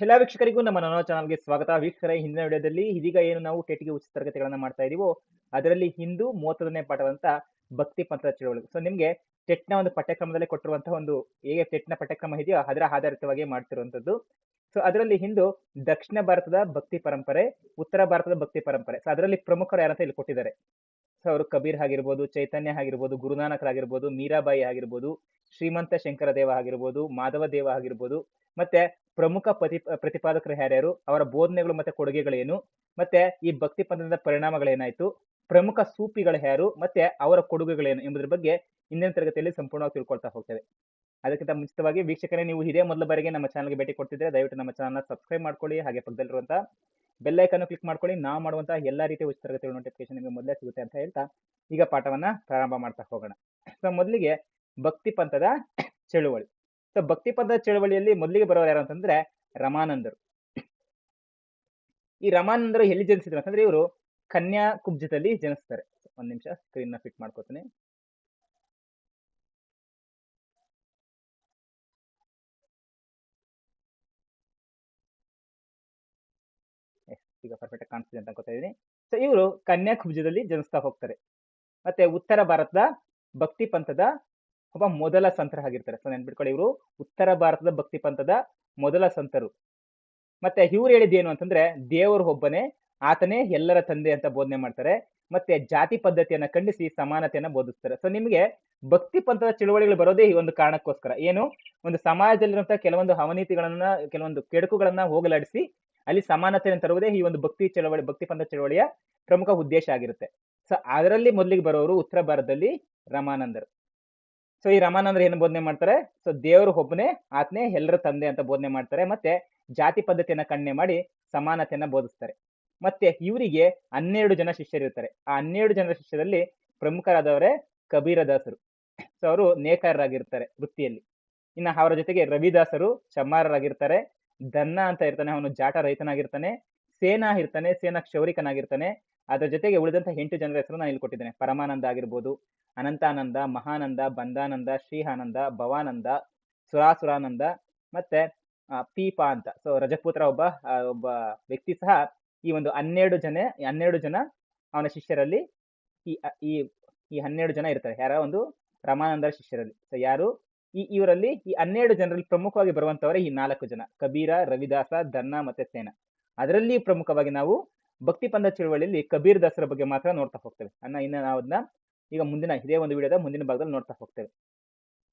ಎಲ್ಲ ವೀಕ್ಷಕರಿಗೂ ನಮ್ಮ ನನ್ನ ಚಾನಲ್ಗೆ ಸ್ವಾಗತ. ವೀಕ್ಷಕರ, ಹಿಂದಿನ ವಿಡಿಯೋದಲ್ಲಿ ಇದೀಗ ಏನು ನಾವು ಟೆಟ್ಗೆ ಉಚಿತ ತರಗತಿಗಳನ್ನು ಮಾಡ್ತಾ ಇದೀವೋ, ಅದರಲ್ಲಿ ಹಿಂದೂ ಮೂವತ್ತೊಂದನೇ ಪಾಠವಂತ ಭಕ್ತಿ ಪಂಥದ ಚಳವಳಿ. ಸೊ ನಿಮಗೆ ಟೆಟ್ನ ಒಂದು ಪಠ್ಯಕ್ರಮದಲ್ಲಿ ಕೊಟ್ಟಿರುವಂತಹ ಒಂದು ಹೇಗೆ ಟೆಟ್ನ ಪಠ್ಯಕ್ರಮ ಇದೆಯೋ, ಅದರ ಆಧಾರಿತವಾಗಿ ಮಾಡ್ತಿರುವಂಥದ್ದು ಸೊ ಅದರಲ್ಲಿ ಹಿಂದೂ ದಕ್ಷಿಣ ಭಾರತದ ಭಕ್ತಿ ಪರಂಪರೆ, ಉತ್ತರ ಭಾರತದ ಭಕ್ತಿ ಪರಂಪರೆ. ಸೊ ಅದರಲ್ಲಿ ಪ್ರಮುಖರು ಯಾರಂತ ಇಲ್ಲಿ ಕೊಟ್ಟಿದ್ದಾರೆ. ಅವರು ಕಬೀರ್ ಆಗಿರ್ಬೋದು, ಚೈತನ್ಯ ಆಗಿರ್ಬೋದು ಗುರುನಾನಕರಾಗಿರ್ಬೋದು ಮೀರಾಬಾಯಿ ಆಗಿರ್ಬೋದು, ಶ್ರೀಮಂತ ಶಂಕರ ದೇವ ಆಗಿರ್ಬೋದು ಮಾಧವ ದೇವ ಆಗಿರ್ಬೋದು, ಮತ್ತೆ ಪ್ರಮುಖ ಪ್ರತಿ, ಪ್ರತಿಪಾದಕರು ಯಾರ್ಯಾರು, ಅವರ ಬೋಧನೆಗಳು ಮತ್ತೆ ಕೊಡುಗೆಗಳೇನು, ಮತ್ತೆ ಈ ಭಕ್ತಿ ಪಂಥದ ಪರಿಣಾಮಗಳೇನಾಯ್ತು, ಪ್ರಮುಖ ಸೂಪಿಗಳು ಯಾರು, ಮತ್ತೆ ಅವರ ಕೊಡುಗೆಗಳೇನು ಎಂಬುದರ ಬಗ್ಗೆ ಇಂದಿನ ತರಗತಿಯಲ್ಲಿ ಸಂಪೂರ್ಣವಾಗಿ ತಿಳ್ಕೊಳ್ತಾ ಹೋಗ್ತೇವೆ. ಅದಕ್ಕಿಂತ ಮುಂಚಿತವಾಗಿ ವೀಕ್ಷಕರೇ, ನೀವು ಇದೇ ಮೊದಲ ಬಾರಿಗೆ ನಮ್ಮ ಚಾನಲ್ಗೆ ಭೇಟಿ ಕೊಡ್ತಿದ್ರೆ ದಯವಿಟ್ಟು ನಮ್ಮ ಚಾನಲ್ನ ಸಬ್ಸ್ಕ್ರೈಬ್ ಮಾಡ್ಕೊಳ್ಳಿ, ಹಾಗೆ ಪಕ್ಕದಲ್ಲಿರುವಂತಹ ಬೆಲ್ಲೈಕನ್ನು ಕ್ಲಿಕ್ ಮಾಡ್ಕೊಳ್ಳಿ. ನಾವು ಮಾಡುವಂತಹ ಎಲ್ಲಾ ರೀತಿಯ ಉಚಿತ ತರಗತಿಗಳ ನೋಟಿಫಿಕೇಶನ್ ನಿಮಗೆ ಮೊದಲೇ ಸಿಗುತ್ತೆ ಅಂತ ಹೇಳ್ತಾ ಈಗ ಪಾಠವನ್ನ ಪ್ರಾರಂಭ ಮಾಡ್ತಾ ಹೋಗೋಣ. ಸೊ ಮೊದಲಿಗೆ ಭಕ್ತಿ ಪಂಥದ ಚಳುವಳಿ. ಸೊ ಭಕ್ತಿ ಪಂಥದ ಚಳುವಳಿಯಲ್ಲಿ ಮೊದಲಿಗೆ ಬರೋರು ಯಾರು ಅಂತಂದ್ರೆ ರಮಾನಂದರು. ಈ ರಮಾನಂದರು ಎಲ್ಲಿ ಜನಿಸಿದ್ರು ಅಂತಂದ್ರೆ ಇವರು ಕನ್ಯಾ ಕುಬ್ಜದಲ್ಲಿ ಜನಿಸ್ತಾರೆ. ಒಂದ್ ನಿಮಿಷ ಸ್ಕ್ರೀನ್ನ ಫಿಟ್ ಮಾಡ್ಕೋತೀನಿ. ಈಗ ಪರ್ಫೆಕ್ಟ್ ಕಾಣಿಸ್ತಿದೆ ಅಂತ ಅನ್ಕೋತಾ ಇದೀನಿ ಸೊ ಇವರು ಕನ್ಯಾಕುಬ್ಜದಲ್ಲಿ ಜನಿಸ್ತಾ ಹೋಗ್ತಾರೆ. ಮತ್ತೆ ಉತ್ತರ ಭಾರತದ ಭಕ್ತಿ ಪಂಥದ ಒಬ್ಬ ಮೊದಲ ಸಂತರ ಆಗಿರ್ತಾರೆ. ಸೊ ನೆನ್ಪಿಟ್ಕೊಳ್ಳಿ ಇವರು ಉತ್ತರ ಭಾರತದ ಭಕ್ತಿ ಪಂಥದ ಮೊದಲ ಸಂತರು. ಮತ್ತೆ ಇವ್ರು ಏನು ಅಂತಂದ್ರೆ ದೇವರು ಒಬ್ಬನೇ, ಆತನೇ ಎಲ್ಲರ ತಂದೆ ಅಂತ ಬೋಧನೆ ಮಾಡ್ತಾರೆ. ಮತ್ತೆ ಜಾತಿ ಪದ್ಧತಿಯನ್ನ ಖಂಡಿಸಿ ಸಮಾನತೆಯನ್ನ ಬೋಧಿಸ್ತಾರೆ. ಸೊ ನಿಮಗೆ ಭಕ್ತಿ ಪಂಥದ ಚಳುವಳಿಗಳು ಬರೋದೇ ಈ ಒಂದು ಕಾರಣಕ್ಕೋಸ್ಕರ. ಏನು? ಒಂದು ಸಮಾಜದಲ್ಲಿರುವಂತಹ ಕೆಲವೊಂದು ಅವನೀತಿಗಳನ್ನ, ಕೆಲವೊಂದು ಕೆಡುಕುಗಳನ್ನ ಹೋಗಲಾಡಿಸಿ ಅಲ್ಲಿ ಸಮಾನತೆಯನ್ನು ತರುವುದೇ ಈ ಒಂದು ಭಕ್ತಿ ಚಳವಳಿ, ಭಕ್ತಿ ಪಂಥ ಚಳವಳಿಯ ಪ್ರಮುಖ ಉದ್ದೇಶ ಆಗಿರುತ್ತೆ. ಸೊ ಅದರಲ್ಲಿ ಮೊದಲಿಗೆ ಬರೋರು ಉತ್ತರ ಭಾರತದಲ್ಲಿ ರಮಾನಂದರು. ಸೊ ಈ ರಮಾನಂದ್ರ ಏನು ಬೋಧನೆ ಮಾಡ್ತಾರೆ? ಸೊ ದೇವರು ಒಬ್ಬನೇ, ಆತನೇ ಎಲ್ಲರ ತಂದೆ ಅಂತ ಬೋಧನೆ ಮಾಡ್ತಾರೆ. ಮತ್ತೆ ಜಾತಿ ಪದ್ಧತಿಯನ್ನ ಕಣ್ಣೆ ಮಾಡಿ ಸಮಾನತೆಯನ್ನ ಬೋಧಿಸ್ತಾರೆ. ಮತ್ತೆ ಇವರಿಗೆ ಹನ್ನೆರಡು ಜನ ಶಿಷ್ಯರಿರ್ತಾರೆ ಆ ಹನ್ನೆರಡು ಜನರ ಶಿಷ್ಯರಲ್ಲಿ ಪ್ರಮುಖರಾದವರೇ ಕಬೀರದಾಸರು. ಸೊ ಅವರು ನೇಕಾರರಾಗಿರ್ತಾರೆ ವೃತ್ತಿಯಲ್ಲಿ. ಇನ್ನು ಅವರ ಜೊತೆಗೆ ರವಿದಾಸರು ಚಮ್ಮಾರರಾಗಿರ್ತಾರೆ. ದನ್ನ ಅಂತ ಇರ್ತಾನೆ, ಅವನು ಜಾಟ ರೈತನಾಗಿರ್ತಾನೆ, ಸೇನಾ ಇರ್ತಾನೆ, ಸೇನಾ ಕ್ಷೌರಿಕನಾಗಿರ್ತಾನೆ, ಅದರ ಜೊತೆಗೆ ಉಳಿದಂತ ಎಂಟು ಜನರ ಹೆಸರು ನಾನು ಇಲ್ಲಿ ಕೊಟ್ಟಿದ್ದೇನೆ. ಪರಮಾನಂದ ಆಗಿರ್ಬೋದು, ಅನಂತಾನಂದ, ಮಹಾನಂದ, ಬಂದಾನಂದ, ಶ್ರೀಹಾನಂದ, ಭವಾನಂದ, ಸುರಾಸುರಾನಂದ, ಮತ್ತೆ ಪೀಪಾ ಅಂತ. ಸೊ ರಜಪೂತ್ರ ಒಬ್ಬ ಒಬ್ಬ ವ್ಯಕ್ತಿ ಸಹ ಈ ಒಂದು ಹನ್ನೆರಡು ಜನ ಹನ್ನೆರಡು ಜನ ಅವನ ಶಿಷ್ಯರಲ್ಲಿ ಈ ಈ ಈ ಹನ್ನೆರಡು ಜನ ಇರ್ತಾರೆ. ಯಾರ ಒಂದು ರಮಾನಂದರ ಶಿಷ್ಯರಲ್ಲಿ. ಸೊ ಯಾರು? ಈ ಇವರಲ್ಲಿ ಈ ಹನ್ನೆರಡು ಜನರಲ್ಲಿ ಪ್ರಮುಖವಾಗಿ ಬರುವಂತವರೇ ಈ ನಾಲ್ಕು ಜನ. ಕಬೀರ, ರವಿದಾಸ, ದನ್ನ ಮತ್ತೆ ಸೇನ. ಅದರಲ್ಲಿ ಪ್ರಮುಖವಾಗಿ ನಾವು ಭಕ್ತಿ ಪಂಥ ಚಳುವಳಿಯಲ್ಲಿ ಕಬೀರ್ ದಾಸರ ಬಗ್ಗೆ ಮಾತ್ರ ನೋಡ್ತಾ ಹೋಗ್ತೇವೆ. ಅನ್ನ ಇನ್ನ ನಾವು ಅದನ್ನ ಈಗ ಮುಂದಿನ ಇದೇ ಒಂದು ವಿಡಿಯೋದ ಮುಂದಿನ ಭಾಗದಲ್ಲಿ ನೋಡ್ತಾ ಹೋಗ್ತೇವೆ.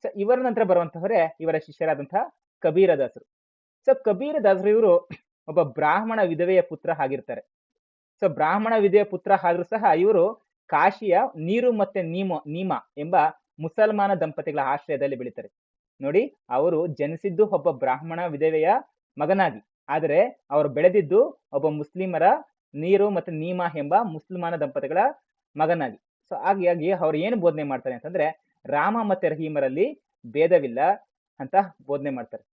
ಸೊ ಇವರ ನಂತರ ಬರುವಂತವರೇ ಇವರ ಶಿಷ್ಯರಾದಂತಹ ಕಬೀರ ದಾಸರು. ಸೊ ಕಬೀರ ದಾಸರು ಇವರು ಒಬ್ಬ ಬ್ರಾಹ್ಮಣ ವಿಧವೆಯ ಪುತ್ರ ಆಗಿರ್ತಾರೆ. ಸೊ ಬ್ರಾಹ್ಮಣ ವಿಧವೆಯ ಪುತ್ರ ಆದ್ರೂ ಸಹ ಇವರು ಕಾಶಿಯ ನೀರು ಮತ್ತೆ ನೀಮ ನೀಮ ಎಂಬ ಮುಸಲ್ಮಾನ ದಂಪತಿಗಳ ಆಶ್ರಯದಲ್ಲಿ ಬೆಳೀತಾರೆ. ನೋಡಿ, ಅವರು ಜನಿಸಿದ್ದು ಒಬ್ಬ ಬ್ರಾಹ್ಮಣ ವಿಧವೆಯ ಮಗನಾಗಿ. ಆದರೆ ಅವರು ಬೆಳೆದಿದ್ದು ಒಬ್ಬ ಮುಸ್ಲಿಮರ ನೀರು ಮತ್ತು ನೀಮ ಎಂಬ ಮುಸಲ್ಮಾನ ದಂಪತಿಗಳ ಮಗನಾಗಿ. ಸೊ ಹಾಗಾಗಿ ಅವ್ರು ಏನು ಬೋಧನೆ ಮಾಡ್ತಾರೆ ಅಂತಂದ್ರೆ, ರಾಮ ಮತ್ತು ರಹೀಮರಲ್ಲಿ ಭೇದವಿಲ್ಲ ಅಂತ ಬೋಧನೆ ಮಾಡ್ತಾರೆ.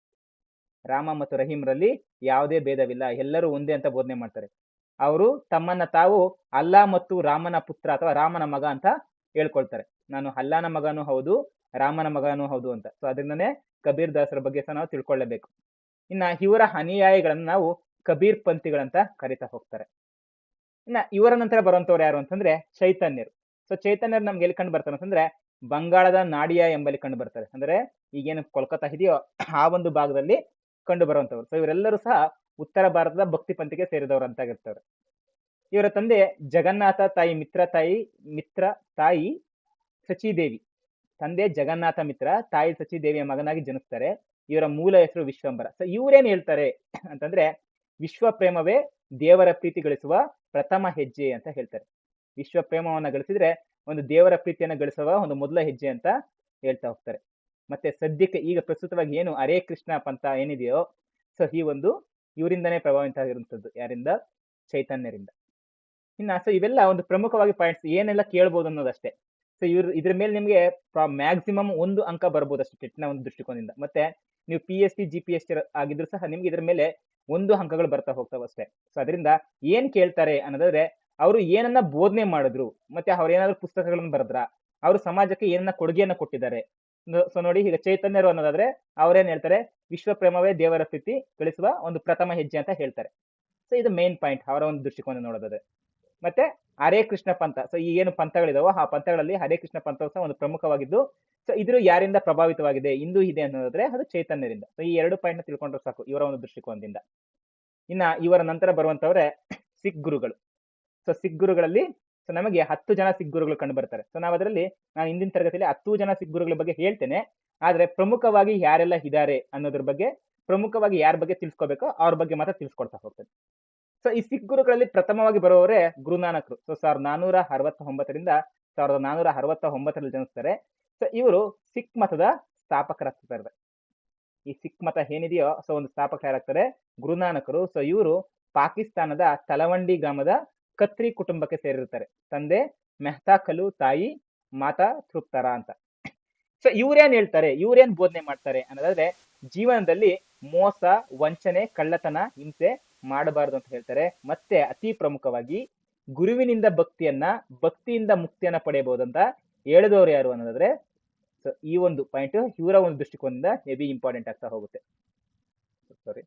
ರಾಮ ಮತ್ತು ರಹೀಮರಲ್ಲಿ ಯಾವುದೇ ಭೇದವಿಲ್ಲ, ಎಲ್ಲರೂ ಒಂದೇ ಅಂತ ಬೋಧನೆ ಮಾಡ್ತಾರೆ. ಅವರು ತಮ್ಮನ್ನ ತಾವು ಅಲ್ಲಾ ಮತ್ತು ರಾಮನ ಪುತ್ರ ಅಥವಾ ರಾಮನ ಮಗ ಅಂತ ಹೇಳ್ಕೊಳ್ತಾರೆ. ನಾನು ಹಲ್ಲಾನ ಮಗನೂ ಹೌದು, ರಾಮನ ಮಗನೂ ಹೌದು ಅಂತ. ಸೊ ಅದರಿಂದನೇ ಕಬೀರ್ ದಾಸರ ಬಗ್ಗೆ ಸಹ ನಾವು ತಿಳ್ಕೊಳ್ಳಬೇಕು ಇನ್ನ ಇವರ ಅನುಯಾಯಿಗಳನ್ನ ನಾವು ಕಬೀರ್ ಪಂಥಿಗಳಂತ ಕರಿತಾ ಹೋಗ್ತಾರೆ. ಇನ್ನ ಇವರ ನಂತರ ಬರುವಂತವ್ರು ಯಾರು ಅಂತಂದ್ರೆ ಚೈತನ್ಯರು. ಸೊ ಚೈತನ್ಯರು ನಮ್ಗೆ ಎಲ್ಲಿ ಕಂಡು ಬರ್ತಾರೆ ಅಂತಂದ್ರೆ ಬಂಗಾಳದ ನಾಡಿಯಾ ಎಂಬಲ್ಲಿ ಕಂಡು ಬರ್ತಾರೆ. ಅಂದ್ರೆ ಈಗೇನು ಕೊಲ್ಕತ್ತಾ ಇದೆಯೋ ಆ ಒಂದು ಭಾಗದಲ್ಲಿ ಕಂಡು ಬರುವಂತವ್ರು ಸೊ ಇವರೆಲ್ಲರೂ ಸಹ ಉತ್ತರ ಭಾರತದ ಭಕ್ತಿ ಪಂಥಿಗೆ ಸೇರಿದವರು ಅಂತಾಗಿರ್ತಾರೆ ಇವರ ತಂದೆ ಜಗನ್ನಾಥ ತಾಯಿ, ಮಿತ್ರ ತಾಯಿ ಮಿತ್ರ ತಾಯಿ ಸಚಿದೇವಿ. ತಂದೆ ಜಗನ್ನಾಥ ಮಿತ್ರ, ತಾಯಿ ಸಚಿದೇವಿಯ ಮಗನಾಗಿ ಜನಿಸ್ತಾರೆ. ಇವರ ಮೂಲ ಹೆಸರು ವಿಶ್ವಂಬರ ಸೊ ಇವರೇನ್ ಹೇಳ್ತಾರೆ ಅಂತಂದ್ರೆ, ವಿಶ್ವ ಪ್ರೇಮವೇ ದೇವರ ಪ್ರೀತಿ ಗಳಿಸುವ ಪ್ರಥಮ ಹೆಜ್ಜೆ ಅಂತ ಹೇಳ್ತಾರೆ. ವಿಶ್ವ ಪ್ರೇಮವನ್ನ ಗಳಿಸಿದ್ರೆ ಒಂದು ದೇವರ ಪ್ರೀತಿಯನ್ನು ಗಳಿಸುವ ಒಂದು ಮೊದಲ ಹೆಜ್ಜೆ ಅಂತ ಹೇಳ್ತಾ ಹೋಗ್ತಾರೆ. ಮತ್ತೆ ಸದ್ಯಕ್ಕೆ ಈಗ ಪ್ರಸ್ತುತವಾಗಿ ಏನು ಅರೇ ಕೃಷ್ಣ ಪಂಥ ಏನಿದೆಯೋ ಸೊ ಈ ಒಂದು ಇವರಿಂದನೇ ಪ್ರಭಾವಿತ ಆಗಿರುವಂಥದ್ದು ಯಾರಿಂದ? ಚೈತನ್ಯರಿಂದ. ಇನ್ನ ಸೊ ಇವೆಲ್ಲ ಒಂದು ಪ್ರಮುಖವಾಗಿ ಪಾಯಿಂಟ್ಸ್ ಏನೆಲ್ಲ ಕೇಳ್ಬೋದು ಅನ್ನೋದಷ್ಟೇ. ಸೊ ಇವ್ರ, ಇದ್ರ ಮೇಲೆ ನಿಮಗೆ ಮ್ಯಾಕ್ಸಿಮಮ್ ಒಂದು ಅಂಕ ಬರ್ಬೋದು ಅಷ್ಟು ಟೆಟ್ನ ಒಂದು ದೃಷ್ಟಿಕೋನದಿಂದ. ಮತ್ತೆ ನೀವು P S T G P S T ಆಗಿದ್ರು ಸಹ ನಿಮ್ಗೆ ಇದ್ರ ಮೇಲೆ ಒಂದು ಅಂಕಗಳು ಬರ್ತಾ ಹೋಗ್ತಾವೆ ಅಷ್ಟೇ. ಸೊ ಅದರಿಂದ ಏನ್ ಕೇಳ್ತಾರೆ ಅನ್ನೋದಾದ್ರೆ, ಅವರು ಏನನ್ನ ಬೋಧನೆ ಮಾಡಿದ್ರು, ಮತ್ತೆ ಅವ್ರು ಏನಾದ್ರು ಪುಸ್ತಕಗಳನ್ನ ಬರೆದ್ರ, ಅವರು ಸಮಾಜಕ್ಕೆ ಏನನ್ನ ಕೊಡುಗೆಯನ್ನ ಕೊಟ್ಟಿದ್ದಾರೆ. ಸೊ ನೋಡಿ, ಈಗ ಚೈತನ್ಯರು ಅನ್ನೋದಾದ್ರೆ ಅವ್ರೇನ್ ಹೇಳ್ತಾರೆ, ವಿಶ್ವ ಪ್ರೇಮವೇ ದೇವರ ಸ್ಥಿತಿ ಗಳಿಸುವ ಒಂದು ಪ್ರಥಮ ಹೆಜ್ಜೆ ಅಂತ ಹೇಳ್ತಾರೆ. ಸೊ ಇದು ಮೇನ್ ಪಾಯಿಂಟ್ ಅವರ ಒಂದು ದೃಷ್ಟಿಕೋನ ನೋಡೋದಾದ್ರೆ. ಮತ್ತೆ ಹರೇ ಕೃಷ್ಣ ಪಂಥ. ಸೊ ಈ ಏನು ಪಂಥಗಳಿದಾವೋ, ಆ ಪಂಥಗಳಲ್ಲಿ ಹರೇ ಕೃಷ್ಣ ಪಂಥ ಸಹ ಒಂದು ಪ್ರಮುಖವಾಗಿದ್ದು ಸೊ ಇದ್ರ ಯಾರಿಂದ ಪ್ರಭಾವಿತವಾಗಿದೆ, ಇಂದು ಇದೆ ಅನ್ನೋದಾದ್ರೆ ಅದು ಚೈತನ್ಯರಿಂದ. ಸೊ ಈ ಎರಡು ಪಾಯಿಂಟ್ ತಿಳ್ಕೊಂಡ್ರೆ ಸಾಕು, ಇವರ ಒಂದು ದೃಷ್ಟಿಕೋನದಿಂದ. ಇನ್ನ ಇವರ ನಂತರ ಬರುವಂತವ್ರೆ ಸಿಖ್ ಗುರುಗಳು. ಸೊ ಸಿಖ್ ಗುರುಗಳಲ್ಲಿ ಸೊ ನಮಗೆ ಹತ್ತು ಜನ ಸಿಖ್ ಗುರುಗಳು ಕಂಡು ಬರ್ತಾರೆ. ಸೊ ನಾವು ಅದರಲ್ಲಿ ನಾನು ಹಿಂದಿನ ತರಗತಿಯಲ್ಲಿ ಹತ್ತು ಜನ ಸಿಖ್ ಗುರುಗಳ ಬಗ್ಗೆ ಹೇಳ್ತೇನೆ. ಆದ್ರೆ ಪ್ರಮುಖವಾಗಿ ಯಾರೆಲ್ಲ ಇದ್ದಾರೆ ಅನ್ನೋದ್ರ ಬಗ್ಗೆ, ಪ್ರಮುಖವಾಗಿ ಯಾರ ಬಗ್ಗೆ ತಿಳ್ಸ್ಕೋಬೇಕೋ ಅವ್ರ ಬಗ್ಗೆ ಮಾತ್ರ ತಿಳ್ಸ್ಕೊಡ್ತಾ ಹೋಗ್ತೇನೆ. ಸೊ ಈ ಸಿಖ್ ಗುರುಗಳಲ್ಲಿ ಪ್ರಥಮವಾಗಿ ಬರುವವರೇ ಗುರುನಾನಕರು ಸೊ ಸಾವಿರದ ನಾನೂರ ಅರವತ್ತ ಒಂಬತ್ತರಿಂದ ಸಾವಿರದ ನಾನೂರ ಅರವತ್ತ ಒಂಬತ್ತರಲ್ಲಿ ಜನಿಸ್ತಾರೆ. ಸೊ ಇವರು ಸಿಖ್ ಮತದ ಸ್ಥಾಪಕರಾಗ್ತಾರೆ ಈ ಸಿಖ್ ಮತ ಏನಿದೆಯೋ ಸೊ ಒಂದು ಸ್ಥಾಪಕ ಯಾರಾಗ್ತಾರೆ? ಗುರುನಾನಕರು ಸೊ ಇವರು ಪಾಕಿಸ್ತಾನದ ತಲವಂಡಿ ಗ್ರಾಮದ ಕತ್ರಿ ಕುಟುಂಬಕ್ಕೆ ಸೇರಿರ್ತಾರೆ ತಂದೆ ಮೆಹ್ತಾ ಕಲು ತಾಯಿ ಮಾತಾ ತೃಪ್ತರ ಅಂತ. ಸೊ ಇವ್ರೇನ್ ಹೇಳ್ತಾರೆ? ಇವ್ರೇನ್ ಬೋಧನೆ ಮಾಡ್ತಾರೆ ಅನ್ನೋದಾದ್ರೆ, ಜೀವನದಲ್ಲಿ ಮೋಸ, ವಂಚನೆ, ಕಳ್ಳತನ, ಹಿಂಸೆ ಮಾಡಬಾರದು ಅಂತ ಹೇಳ್ತಾರೆ. ಮತ್ತೆ ಅತಿ ಪ್ರಮುಖವಾಗಿ ಗುರುವಿನಿಂದ ಭಕ್ತಿಯನ್ನ, ಭಕ್ತಿಯಿಂದ ಮುಕ್ತಿಯನ್ನ ಪಡೆಯಬಹುದಂತ ಹೇಳಿದವರು ಯಾರು ಅನ್ನೋದಾದ್ರೆ ಸೊ ಈ ಒಂದು ಪಾಯಿಂಟ್ ಇವರ ಒಂದು ದೃಷ್ಟಿಕೋನದಿಂದ ಹೆವಿ ಇಂಪಾರ್ಟೆಂಟ್ ಆಗ್ತಾ ಹೋಗುತ್ತೆ. ಸಾರಿ